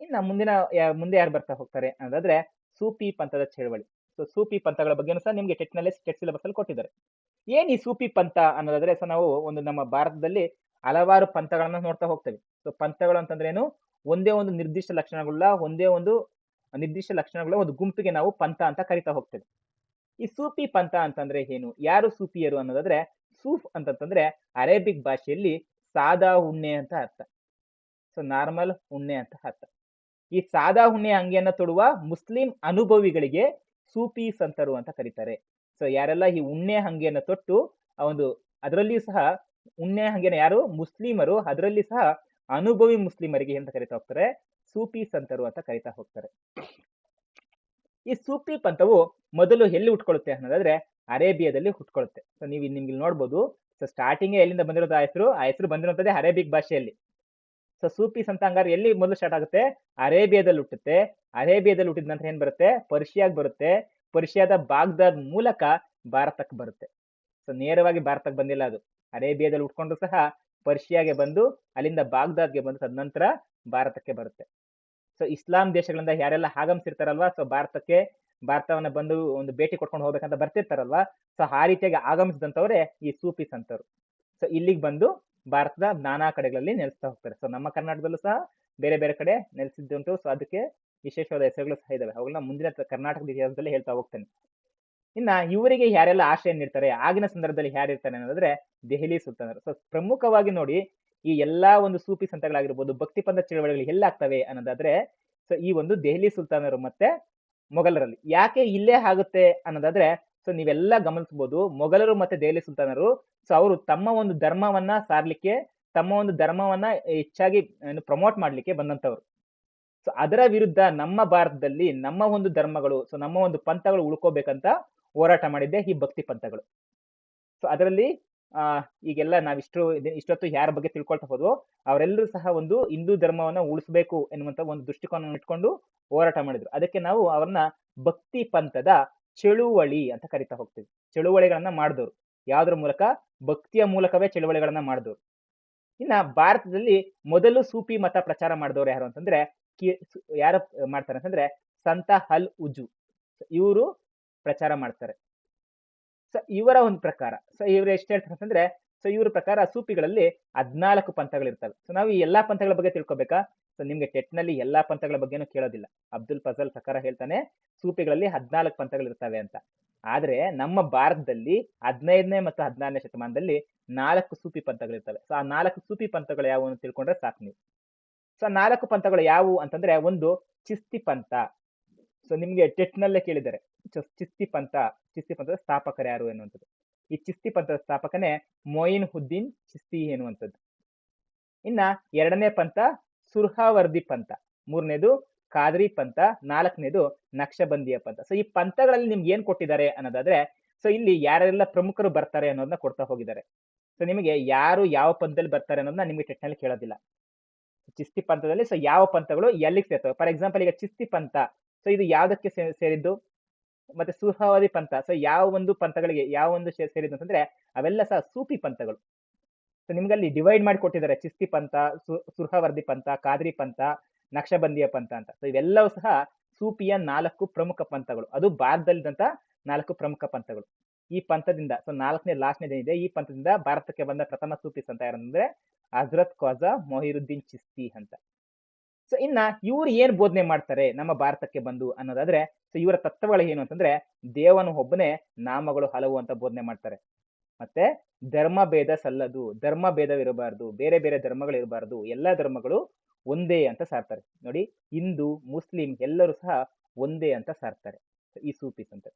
ಇನ್ನ ಮುಂದಿನ ಮುಂದೆ ಯಾರು ಬರ್ತಾ ಹೋಗ್ತಾರೆ ಅನ್ನೋದಾದ್ರೆ ಸೂಫಿ ಪಂಥದ ಚಳವಳಿ. ಸೊ ಸೂಫಿ ಪಂಥಗಳ ಬಗ್ಗೆನೂ ಸಹ ನಿಮ್ಗೆ ಟೆಟ್ನಲ್ಲಿ ಟೆಟ್ ಸಿಲೆಬಸ್ ಅಲ್ಲಿ ಕೊಟ್ಟಿದ್ದಾರೆ. ಏನ್ ಈ ಸೂಫಿ ಪಂಥ ಅನ್ನೋದಾದ್ರೆ ಸೊ, ನಾವು ಒಂದು ನಮ್ಮ ಭಾರತದಲ್ಲಿ ಹಲವಾರು ಪಂಥಗಳನ್ನ ನೋಡ್ತಾ ಹೋಗ್ತೇವೆ. ಸೊ ಪಂಥಗಳು ಅಂತಂದ್ರೆ ಏನು? ಒಂದೇ ಒಂದು ನಿರ್ದಿಷ್ಟ ಲಕ್ಷಣಗಳ ಒಂದೇ ಒಂದು ನಿರ್ದಿಷ್ಟ ಲಕ್ಷಣಗಳ ಒಂದು ಗುಂಪಿಗೆ ನಾವು ಪಂಥ ಅಂತ ಕರಿತಾ ಹೋಗ್ತೇವೆ. ಈ ಸೂಫಿ ಪಂಥ ಅಂತಂದ್ರೆ ಏನು? ಯಾರು ಸೂಫಿಯರು ಅನ್ನೋದಾದ್ರೆ ಸೂಫ್ ಅಂತಂತಂದ್ರೆ ಅರೇಬಿಕ್ ಭಾಷೆಯಲ್ಲಿ ಸಾದಾ ಉಣ್ಣೆ ಅಂತ ಅರ್ಥ. ಸೊ ನಾರ್ಮಲ್ ಉಣ್ಣೆ ಅಂತ ಅರ್ಥ. ಈ ಸಾದಾ ಉಣ್ಣೆ ಅಂಗಿಯನ್ನು ತೊಡುವ ಮುಸ್ಲಿಂ ಅನುಭವಿಗಳಿಗೆ ಸೂಫಿ ಸಂತರು ಅಂತ ಕರೀತಾರೆ. ಸೊ ಯಾರೆಲ್ಲ ಈ ಉಣ್ಣೆ ಅಂಗಿಯನ್ನ ತೊಟ್ಟು, ಆ ಒಂದು ಅದರಲ್ಲಿಯೂ ಸಹ ಉಣ್ಣೆ ಹಂಗೆನ ಯಾರು? ಮುಸ್ಲಿಮರು. ಅದರಲ್ಲಿ ಸಹ ಅನುಭವಿ ಮುಸ್ಲಿಮರಿಗೆ ಅಂತ ಕರಿತಾ ಹೋಗ್ತಾರೆ. ಸೂಫಿ ಸಂತರು ಅಂತ ಕರಿತಾ ಹೋಗ್ತಾರೆ. ಈ ಸೂಫಿ ಪಂಥವು ಮೊದಲು ಎಲ್ಲಿ ಹುಟ್ಕೊಳ್ಳುತ್ತೆ ಅನ್ನೋದಾದ್ರೆ ಅರೇಬಿಯಾದಲ್ಲಿ ಹುಟ್ಕೊಳ್ಳುತ್ತೆ ಸೊ ನೀವು ನಿಮ್ಗೆ ನೋಡ್ಬೋದು. ಸೊ ಸ್ಟಾರ್ಟಿಂಗ್ ಎಲ್ಲಿಂದ ಬಂದಿರೋದು ಆ ಹೆಸರು? ಆ ಹೆಸರು ಬಂದಿರೋದೇ ಅರೇಬಿಕ್ ಭಾಷೆಯಲ್ಲಿ. ಸೊ ಸೂಫಿ ಅಂತ ಹಂಗಾರೆ ಎಲ್ಲಿ ಮೊದಲು ಸ್ಟಾರ್ಟ್ ಆಗುತ್ತೆ? ಅರೇಬಿಯಾದಲ್ಲಿ ಹುಟ್ಟುತ್ತೆ. ಅರೇಬಿಯಾದಲ್ಲಿ ಹುಟ್ಟಿದ ನಂತರ ಏನ್ ಬರುತ್ತೆ? ಪರ್ಷಿಯಾಗ್ ಬರುತ್ತೆ. ಪರ್ಷಿಯಾದ ಬಾಗ್ದಾದ್ ಮೂಲಕ ಭಾರತಕ್ಕೆ ಬರುತ್ತೆ. ಸೊ ನೇರವಾಗಿ ಭಾರತಕ್ಕೆ ಬಂದಿಲ್ಲ ಅದು. ಅರೇಬಿಯಾದಲ್ಲಿ ಉಟ್ಕೊಂಡು ಸಹ ಪರ್ಷಿಯಾಗೆ ಬಂದು, ಅಲ್ಲಿಂದ ಬಾಗ್ದಾದ್ಗೆ ಬಂದು ತದನಂತರ ಭಾರತಕ್ಕೆ ಬರುತ್ತೆ. ಸೊ ಇಸ್ಲಾಂ ದೇಶಗಳಿಂದ ಯಾರೆಲ್ಲ ಆಗಮಿಸಿರ್ತಾರಲ್ವಾ? ಸೊ ಭಾರತಕ್ಕೆ, ಭಾರತವನ್ನ ಬಂದು ಒಂದು ಭೇಟಿ ಕೊಟ್ಕೊಂಡು ಹೋಗ್ಬೇಕಂತ ಬರ್ತಿರ್ತಾರಲ್ವಾ? ಸೊ ಆ ರೀತಿಯಾಗಿ ಆಗಮಿಸಿದಂತವ್ರೆ ಈ ಸೂಫೀಸ್ ಸಂತರು. ಸೊ ಇಲ್ಲಿಗೆ ಬಂದು ಭಾರತದ ನಾನಾ ಕಡೆಗಳಲ್ಲಿ ನೆಲೆಸ್ತಾ ಹೋಗ್ತಾರೆ. ಸೊ ನಮ್ಮ ಕರ್ನಾಟಕದಲ್ಲೂ ಸಹ ಬೇರೆ ಬೇರೆ ಕಡೆ ನೆಲೆಸಿದ್ದುಂಟು ಸೊ ಅದಕ್ಕೆ ವಿಶೇಷವಾದ ಹೆಸರುಗಳು ಸಹ ಇದಾವೆ. ಅವುಗಳನ್ನ ಮುಂದಿನ ಕರ್ನಾಟಕದ ಇತಿಹಾಸದಲ್ಲಿ ಹೇಳ್ತಾ ಹೋಗ್ತೇನೆ. ಇನ್ನ ಇವರಿಗೆ ಯಾರೆಲ್ಲ ಆಶ್ರಯ ನೀಡ್ತಾರೆ, ಆಗಿನ ಸಂದರ್ಭದಲ್ಲಿ ಯಾರು ಇರ್ತಾರೆ ಅನ್ನೋದಾದ್ರೆ ದೆಹಲಿ ಸುಲ್ತಾನರು. ಸೊ ಪ್ರಮುಖವಾಗಿ ನೋಡಿ ಈ ಎಲ್ಲಾ ಒಂದು ಸೂಫಿ ಸಂತಗಳಾಗಿರ್ಬೋದು, ಭಕ್ತಿ ಪಂಥ ಚಳವಳಿಗಳು ಎಲ್ಲಾಗ್ತವೆ ಅನ್ನೋದಾದ್ರೆ ಸೊ ಈ ಒಂದು ದೆಹಲಿ ಸುಲ್ತಾನರು ಮತ್ತೆ ಮೊಘಲರಲ್ಲಿ. ಯಾಕೆ ಇಲ್ಲೇ ಆಗುತ್ತೆ ಅನ್ನೋದಾದ್ರೆ ಸೊ ನೀವೆಲ್ಲ ಗಮನಿಸಬಹುದು ಮೊಘಲರು ಮತ್ತೆ ದೆಹಲಿ ಸುಲ್ತಾನರು. ಸೊ ಅವರು ತಮ್ಮ ಒಂದು ಧರ್ಮವನ್ನ ಸಾರ್ಲಿಕ್ಕೆ, ತಮ್ಮ ಒಂದು ಧರ್ಮವನ್ನ ಹೆಚ್ಚಾಗಿ ಪ್ರಮೋಟ್ ಮಾಡ್ಲಿಕ್ಕೆ ಬಂದಂತವ್ರು ಸೊ ಅದರ ವಿರುದ್ಧ ನಮ್ಮ ಭಾರತದಲ್ಲಿ ನಮ್ಮ ಒಂದು ಧರ್ಮಗಳು ಸೊ ನಮ್ಮ ಒಂದು ಪಂಥಗಳು ಉಳ್ಕೋಬೇಕಂತ ಹೋರಾಟ ಮಾಡಿದ್ದೆ ಈ ಭಕ್ತಿ ಪಂಥಗಳು. ಸೊ ಅದರಲ್ಲಿ, ಆ, ಈಗೆಲ್ಲ ನಾವಿಷ್ಟು ಇಷ್ಟೊತ್ತು ಯಾರ ಬಗ್ಗೆ ತಿಳ್ಕೊಳ್ತಾ ಹೋದ್ವು, ಅವರೆಲ್ಲರೂ ಸಹ ಒಂದು ಹಿಂದೂ ಧರ್ಮವನ್ನ ಉಳಿಸಬೇಕು ಎನ್ನುವಂತ ಒಂದು ದೃಷ್ಟಿಕೋನ ಇಟ್ಕೊಂಡು ಹೋರಾಟ ಮಾಡಿದ್ರು. ಅದಕ್ಕೆ ನಾವು ಅವ್ರನ್ನ ಭಕ್ತಿ ಪಂಥದ ಚಳುವಳಿ ಅಂತ ಕರಿತಾ ಹೋಗ್ತೀವಿ. ಚಳುವಳಿಗಳನ್ನ ಮಾಡಿದವರು ಯಾವ್ದ್ರ ಮೂಲಕ? ಭಕ್ತಿಯ ಮೂಲಕವೇ ಚಳುವಳಿಗಳನ್ನ ಮಾಡಿದವರು ಇನ್ನ ಭಾರತದಲ್ಲಿ ಮೊದಲು ಸೂಫಿ ಮತ ಪ್ರಚಾರ ಮಾಡಿದವರು ಯಾರು ಅಂತಂದ್ರೆ ಯಾರು ಮಾಡ್ತಾರೆ ಅಂತಂದ್ರೆ, ಸಂತ ಹಲ್ ಉಜು. ಇವರು ಪ್ರಚಾರ ಮಾಡ್ತಾರೆ. ಸೊ ಇವರ ಒಂದು ಪ್ರಕಾರ. ಸೊ ಇವ್ರು ಎಷ್ಟು ಹೇಳ್ತಾರೆ ಅಂತಂದ್ರೆ ಸೊ ಇವ್ರ ಪ್ರಕಾರ ಸೂಫಿಗಳಲ್ಲಿ ಹದ್ನಾಲ್ಕು ಪಂಥಗಳಿರ್ತವೆ. ಸೊ ನಾವು ಈ ಎಲ್ಲಾ ಪಂಥಗಳ ಬಗ್ಗೆ ತಿಳ್ಕೊಬೇಕಾ? ಸೊ ನಿಮ್ಗೆ ಟೆಟ್ನಲ್ಲಿ ಎಲ್ಲಾ ಪಂಥಗಳ ಬಗ್ಗೆನೂ ಕೇಳೋದಿಲ್ಲ. ಅಬ್ದುಲ್ ಫಜಲ್ ಪ್ರಕಾರ ಹೇಳ್ತಾನೆ ಸೂಫಿಗಳಲ್ಲಿ ಹದ್ನಾಲ್ಕು ಪಂಥಗಳಿರ್ತವೆ ಅಂತ. ಆದ್ರೆ ನಮ್ಮ ಭಾರತದಲ್ಲಿ ಹದಿನೈದನೇ ಮತ್ತು ಹದಿನಾರನೇ ಶತಮಾನದಲ್ಲಿ ನಾಲ್ಕು ಸೂಫಿ ಪಂಥಗಳಿರ್ತವೆ. ಸೊ ಆ ನಾಲ್ಕು ಸೂಫಿ ಪಂಥಗಳು ಯಾವುವು ಅಂತ ತಿಳ್ಕೊಂಡ್ರೆ ಸಾಕು ನೀವು. ಸೊ ನಾಲ್ಕು ಪಂಥಗಳು ಯಾವುವು ಅಂತಂದ್ರೆ ಒಂದು ಚಿಸ್ತಿ ಪಂಥ. ಸೊ ನಿಮ್ಗೆ ಟೆಟ್ನಲ್ಲೇ ಕೇಳಿದ್ದಾರೆ. ಚಸ್- ಚಿಸ್ತಿ ಪಂಥ. ಚಿಸ್ತಿ ಪಂಥದ ಸ್ಥಾಪಕರು ಯಾರು ಎನ್ನುವಂಥದ್ದು? ಈ ಚಿಸ್ತಿ ಪಂಥದ ಸ್ಥಾಪಕನೇ ಮೊಯಿನ್ ಹುದ್ದೀನ್ ಚಿಸ್ತಿ ಎನ್ನುವಂಥದ್ದು. ಇನ್ನ ಎರಡನೇ ಪಂಥ ಸುರ್ಹಾವರ್ದಿ ಪಂಥ. ಮೂರನೇದು ಕಾದ್ರಿ ಪಂಥ, ನಾಲ್ಕನೇದು ನಕ್ಷಬಂದಿಯ ಪಂಥ. ಸೊ ಈ ಪಂಥಗಳಲ್ಲಿ ನಿಮ್ಗೆ ಏನ್ ಕೊಟ್ಟಿದ್ದಾರೆ ಅನ್ನೋದಾದ್ರೆ ಸೊ ಇಲ್ಲಿ ಯಾರೆಲ್ಲ ಪ್ರಮುಖರು ಬರ್ತಾರೆ ಅನ್ನೋದನ್ನ ಕೊಡ್ತಾ ಹೋಗಿದ್ದಾರೆ. ಸೊ ನಿಮಗೆ ಯಾರು ಯಾವ ಪಂಥದಲ್ಲಿ ಬರ್ತಾರೆ ಅನ್ನೋದನ್ನ ನಿಮಗೆ ಟೆಟ್ನಲ್ಲಿ ಕೇಳೋದಿಲ್ಲ. ಚಿಸ್ತಿ ಪಂಥದಲ್ಲಿ ಸೊ ಯಾವ ಪಂಥಗಳು ಎಲ್ಲಿಗೆ ಸೇರ್ತವೆ? ಫಾರ್ ಎಕ್ಸಾಂಪಲ್ ಈಗ ಚಿಸ್ತಿ ಪಂಥ. ಸೊ ಇದು ಯಾವ್ದಕ್ಕೆ ಸೇರಿದ್ದು? ಮತ್ತೆ ಸುಹಾವದಿ ಪಂಥ ಸೊ ಯಾವ ಒಂದು ಪಂಥಗಳಿಗೆ ಯಾವ ಒಂದು ಸೇರಿದ್ದು ಅಂತಂದ್ರೆ, ಅವೆಲ್ಲ ಸಹ ಸೂಫಿ ಪಂಥಗಳು. ಸೊ ನಿಮ್ಗೆ ಅಲ್ಲಿ ಡಿವೈಡ್ ಮಾಡಿ ಕೊಟ್ಟಿದ್ದಾರೆ, ಚಿಸ್ತಿ ಪಂಥ, ಸು- ಸುರ್ಹವರ್ದಿ ಪಂಥ ಕಾದ್ರಿ ಪಂಥ, ನಕ್ಷಬಂದಿಯ ಪಂಥ ಅಂತ. ಸೊ ಇವೆಲ್ಲವೂ ಸಹ ಸೂಫಿಯ ನಾಲ್ಕು ಪ್ರಮುಖ ಪಂಥಗಳು. ಅದು ಭಾರತದಲ್ಲಿದ್ದಂಥ ನಾಲ್ಕು ಪ್ರಮುಖ ಪಂಥಗಳು. ಈ ಪಂಥದಿಂದ ಸೊ ನಾಲ್ಕನೇ ಲಾಸ್ಟ್ನೇದು ಏನಿದೆ ಈ ಪಂಥದಿಂದ ಭಾರತಕ್ಕೆ ಬಂದ ಪ್ರಥಮ ಸೂಫಿ ಸಂತ ಯಾರಂದ್ರೆ, ಹಜರತ್ ಖ್ವಾಜಾ ಮೊಹಿರುದ್ದೀನ್ ಚಿಸ್ತಿ ಅಂತ. ಸೊ ಇನ್ನ ಇವ್ರು ಏನ್ ಬೋಧನೆ ಮಾಡ್ತಾರೆ ನಮ್ಮ ಭಾರತಕ್ಕೆ ಬಂದು ಅನ್ನೋದಾದ್ರೆ ಸೊ ಇವರ ತತ್ವಗಳು ಏನು ಅಂತಂದ್ರೆ, ದೇವನು ಒಬ್ಬನೇ ನಾಮಗಳು ಹಲವು ಅಂತ ಬೋಧನೆ ಮಾಡ್ತಾರೆ. ಮತ್ತೆ ಧರ್ಮ ಭೇದ ಸಲ್ಲದು, ಧರ್ಮ ಭೇದವಿರಬಾರದು, ಬೇರೆ ಬೇರೆ ಧರ್ಮಗಳು ಇರಬಾರದು, ಎಲ್ಲ ಧರ್ಮಗಳು ಒಂದೇ ಅಂತ ಸಾರ್ತಾರೆ. ನೋಡಿ, ಹಿಂದೂ, ಮುಸ್ಲಿಂ ಎಲ್ಲರೂ ಸಹ ಒಂದೇ ಅಂತ ಸಾರ್ತಾರೆ. ಈ ಸೂಪಿಸ್ ಅಂತ.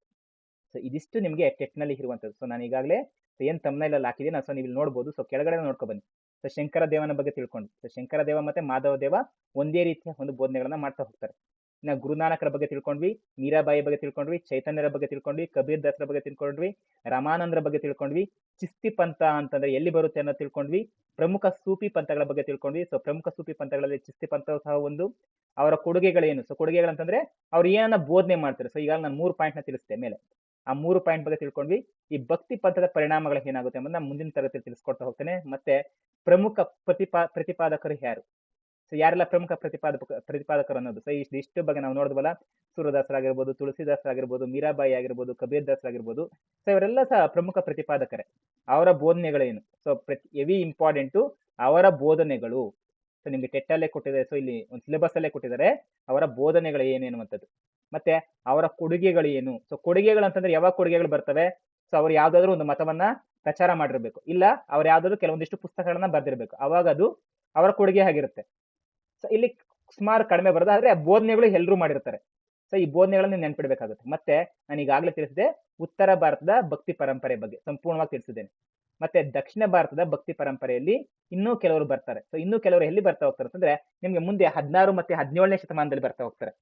ಸೊ ಇದಿಷ್ಟು ನಿಮಗೆ ಟೆಕ್ನಲ್ಲಿ ಇರುವಂಥದ್ದು ಸೊ ನಾನು ಈಗಾಗಲೇ ಏನ್ ತಮ್ಮನೆಲ್ಲ ಹಾಕಿದ್ದೀನಿ ಸೊ ನೀವು ಇಲ್ಲಿ ನೋಡ್ಬೋದು. ಸೊ ಕೆಳಗಡೆ ನೋಡ್ಕೊ ಬನ್ನಿ. ಸೊ ಶಂಕರ ದೇವನ ಬಗ್ಗೆ ತಿಳ್ಕೊಂಡು. ಸೊ ಶಂಕರ ದೇವ ಮತ್ತೆ ಮಾಧವ ದೇವ ಒಂದೇ ರೀತಿಯ ಒಂದು ಬೋಧನೆಗಳನ್ನ ಮಾಡ್ತಾ ಹೋಗ್ತಾರೆ. ಇನ್ನ ಗುರುನಾನಕರ ಬಗ್ಗೆ ತಿಳ್ಕೊಂಡ್ವಿ, ಮೀರಾಬಾಯಿ ಬಗ್ಗೆ ತಿಳ್ಕೊಂಡ್ವಿ, ಚೈತನ್ಯರ ಬಗ್ಗೆ ತಿಳ್ಕೊಂಡ್ವಿ, ಕಬೀರ್ ದಾಸರ ಬಗ್ಗೆ ತಿಳ್ಕೊಂಡ್ವಿ, ರಾಮಾನಂದರ ಬಗ್ಗೆ ತಿಳ್ಕೊಂಡ್ವಿ, ಚಿಸ್ತಿ ಪಂಥ ಅಂತಂದ್ರೆ ಎಲ್ಲಿ ಬರುತ್ತೆ ಅನ್ನೋ ತಿಳ್ಕೊಂಡ್ವಿ, ಪ್ರಮುಖ ಸೂಫಿ ಪಂಥಗಳ ಬಗ್ಗೆ ತಿಳ್ಕೊಂಡ್ವಿ. ಸೊ ಪ್ರಮುಖ ಸೂಫಿ ಪಂಥಗಳಲ್ಲಿ ಚಿಸ್ತಿ ಪಂಥ ಸಹ ಒಂದು. ಅವರ ಕೊಡುಗೆಗಳೇನು? ಸೊ ಕೊಡುಗೆಗಳಂತಂದ್ರೆ ಅವ್ರು ಏನನ್ನ ಬೋಧನೆ ಮಾಡ್ತಾರೆ? ಸೊ ಈಗ ನಾನು ಮೂರು ಪಾಯಿಂಟ್ನ ತಿಳಿಸಿದೆ ಮೇಲೆ. ಆ ಮೂರು ಪಾಯಿಂಟ್ ಬಗ್ಗೆ ತಿಳ್ಕೊಂಡ್ವಿ. ಈ ಭಕ್ತಿ ಪಂಥದ ಪರಿಣಾಮಗಳು ಏನಾಗುತ್ತೆ ಅನ್ನೋದನ್ನ ಮುಂದಿನ ತರಗತಿಯಲ್ಲಿ ತಿಳಿಸ್ಕೊಡ್ತಾ ಹೋಗ್ತೇನೆ. ಮತ್ತೆ ಪ್ರಮುಖ ಪ್ರತಿಪಾ, ಪ್ರತಿಪಾದಕರು ಯಾರು? ಸೊ ಯಾರೆಲ್ಲ ಪ್ರಮುಖ ಪ್ರತಿಪಾದಕ, ಪ್ರತಿಪಾದಕರು ಅನ್ನೋದು? ಸೊ ಇಷ್ಟು ಬಗ್ಗೆ ನಾವು ನೋಡಿದ್ವಲ್ಲ. ಸೂರ್ಯದಾಸರಾಗಿರ್ಬೋದು ತುಳಸಿದಾಸರಾಗಿರ್ಬೋದು ಮೀರಾಬಾಯಿ ಆಗಿರ್ಬೋದು ಕಬೀರ್ ದಾಸರಾಗಿರ್ಬೋದು ಸೊ ಇವರೆಲ್ಲ ಸಹ ಪ್ರಮುಖ ಪ್ರತಿಪಾದಕರೇ. ಅವರ ಬೋಧನೆಗಳೇನು? ಸೊ ಪ್ರತಿ ಎವಿ ಇಂಪಾರ್ಟೆಂಟು ಅವರ ಬೋಧನೆಗಳು. ಸೊ ನಿಮಗೆ ಟೆಟ್ಟಲ್ಲೇ ಕೊಟ್ಟಿದ್ದಾರೆ. ಸೊ ಇಲ್ಲಿ ಒಂದು ಸಿಲೆಬಸ್ ಅಲ್ಲೇ ಕೊಟ್ಟಿದ್ದಾರೆ. ಅವರ ಬೋಧನೆಗಳು ಏನೇನುವಂಥದ್ದು ಮತ್ತೆ ಅವರ ಕೊಡುಗೆಗಳು ಏನು? ಸೊ ಕೊಡುಗೆಗಳು ಅಂತಂದ್ರೆ ಯಾವಾಗ ಕೊಡುಗೆಗಳು ಬರ್ತವೆ? ಸೊ ಅವ್ರು ಯಾವ್ದಾದ್ರು ಒಂದು ಮತವನ್ನ ಪ್ರಚಾರ ಮಾಡಿರ್ಬೇಕು. ಇಲ್ಲ, ಅವ್ರು ಯಾವ್ದಾದ್ರು ಕೆಲವೊಂದಿಷ್ಟು ಪುಸ್ತಕಗಳನ್ನ ಬರೆದಿರ್ಬೇಕು. ಅವಾಗ ಅದು ಅವರ ಕೊಡುಗೆ ಆಗಿರುತ್ತೆ. ಸೊ ಇಲ್ಲಿ ಸುಮಾರು ಕಡಿಮೆ ಬರೋದು, ಆದ್ರೆ ಬೋಧನೆಗಳು ಎಲ್ಲರೂ ಮಾಡಿರ್ತಾರೆ. ಸೊ ಈ ಬೋಧನೆಗಳನ್ನ ನೆನ್ಪಿಡ್ಬೇಕಾಗುತ್ತೆ. ಮತ್ತೆ ನಾನು ಈಗಾಗಲೇ ತಿಳಿಸಿದೆ ಉತ್ತರ ಭಾರತದ ಭಕ್ತಿ ಪರಂಪರೆ ಬಗ್ಗೆ ಸಂಪೂರ್ಣವಾಗಿ ತಿಳಿಸಿದ್ದೇನೆ. ಮತ್ತೆ ದಕ್ಷಿಣ ಭಾರತದ ಭಕ್ತಿ ಪರಂಪರೆಯಲ್ಲಿ ಇನ್ನೂ ಕೆಲವರು ಬರ್ತಾರೆ. ಸೊ ಇನ್ನೂ ಕೆಲವರು ಎಲ್ಲಿ ಬರ್ತಾ ಹೋಗ್ತಾರೆ ಅಂತಂದ್ರೆ ನಿಮ್ಗೆ ಮುಂದೆ ಹದಿನಾರು ಮತ್ತೆ ಹದಿನೇಳನೇ ಶತಮಾನದಲ್ಲಿ ಬರ್ತಾ ಹೋಗ್ತಾರೆ.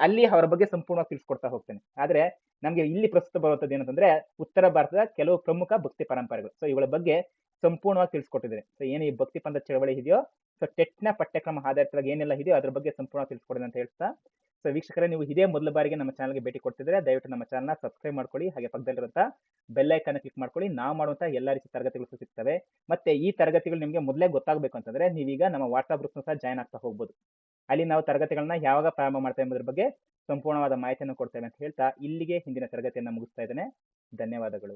ಅಲ್ಲಿ ಅವರ ಬಗ್ಗೆ ಸಂಪೂರ್ಣವಾಗಿ ತಿಳಿಸ್ಕೊಡ್ತಾ ಹೋಗ್ತೇನೆ. ಆದ್ರೆ, ನಮಗೆ ಇಲ್ಲಿ ಪ್ರಸ್ತುತ ಬರುವಂತದ್ದು ಏನಂತಂದ್ರೆ, ಉತ್ತರ ಭಾರತದ ಕೆಲವು ಪ್ರಮುಖ ಭಕ್ತಿ ಪರಂಪರೆಗಳು. ಸೊ ಇವುಗಳ ಬಗ್ಗೆ ಸಂಪೂರ್ಣವಾಗಿ ತಿಳಿಸ್ಕೊಟ್ಟಿದ್ರೆ ಸೊ ಏನು ಈ ಭಕ್ತಿ ಪಂಥ ಚಳವಳಿ ಇದೆಯೋ ಸೊ ಟೆಟ್ನ ಪಠ್ಯಕ್ರಮ ಆಧಾರಿತವಾಗಿ ಏನೆಲ್ಲ ಇದೆಯೋ, ಅದ್ರ ಬಗ್ಗೆ ಸಂಪೂರ್ಣ ತಿಳಿಸ್ಕೊಡಿದೆ ಅಂತ ಹೇಳ್ತಾ. ಸೊ ವೀಕ್ಷಕರೇ, ನೀವು ಇದೇ ಮೊದಲ ಬಾರಿಗೆ ನಮ್ಮ ಚಾನಲ್ಗೆ ಭೇಟಿ ಕೊಡ್ತಿದ್ರೆ, ದಯವಿಟ್ಟು ನಮ್ಮ ಚಾನಲ್ನ ಸಬ್ಸ್ಕ್ರೈಬ್ ಮಾಡ್ಕೊಳ್ಳಿ, ಹಾಗೆ ಪಕ್ಕದಲ್ಲಿರುವಂಥ ಬೆಲ್ ಐಕನ್ ಕ್ಲಿಕ್ ಮಾಡ್ಕೊಳ್ಳಿ. ನಾವು ಮಾಡುವಂಥ ಎಲ್ಲ ರೀತಿ ತರಗತಿಗಳು ಸಿಗ್ತವೆ. ಮತ್ತೆ ಈ ತರಗತಿಗಳು ನಿಮಗೆ ಮೊದಲೇ ಗೊತ್ತಾಗಬೇಕು ಅಂತಂದ್ರೆ, ನೀವೀಗ ನಮ್ಮ ವಾಟ್ಸಪ್ ಗ್ರೂಪ್ನ ಸಹ ಜಾಯ್ನ್ ಆಗ್ತಾ ಹೋಗ್ಬೋದು. ಅಲ್ಲಿ ನಾವು ತರಗತಿಗಳನ್ನ ಯಾವಾಗ ಪ್ರಾರಂಭ ಮಾಡ್ತೇವೆ ಎಂಬುದ್ರ ಬಗ್ಗೆ ಸಂಪೂರ್ಣವಾದ ಮಾಹಿತಿಯನ್ನು ಕೊಡ್ತೇವೆ ಅಂತ ಹೇಳ್ತಾ ಇಲ್ಲಿಗೆ ಹಿಂದಿನ ತರಗತಿಯನ್ನು ಮುಗಿಸ್ತಾ ಇದ್ದೇನೆ. ಧನ್ಯವಾದಗಳು.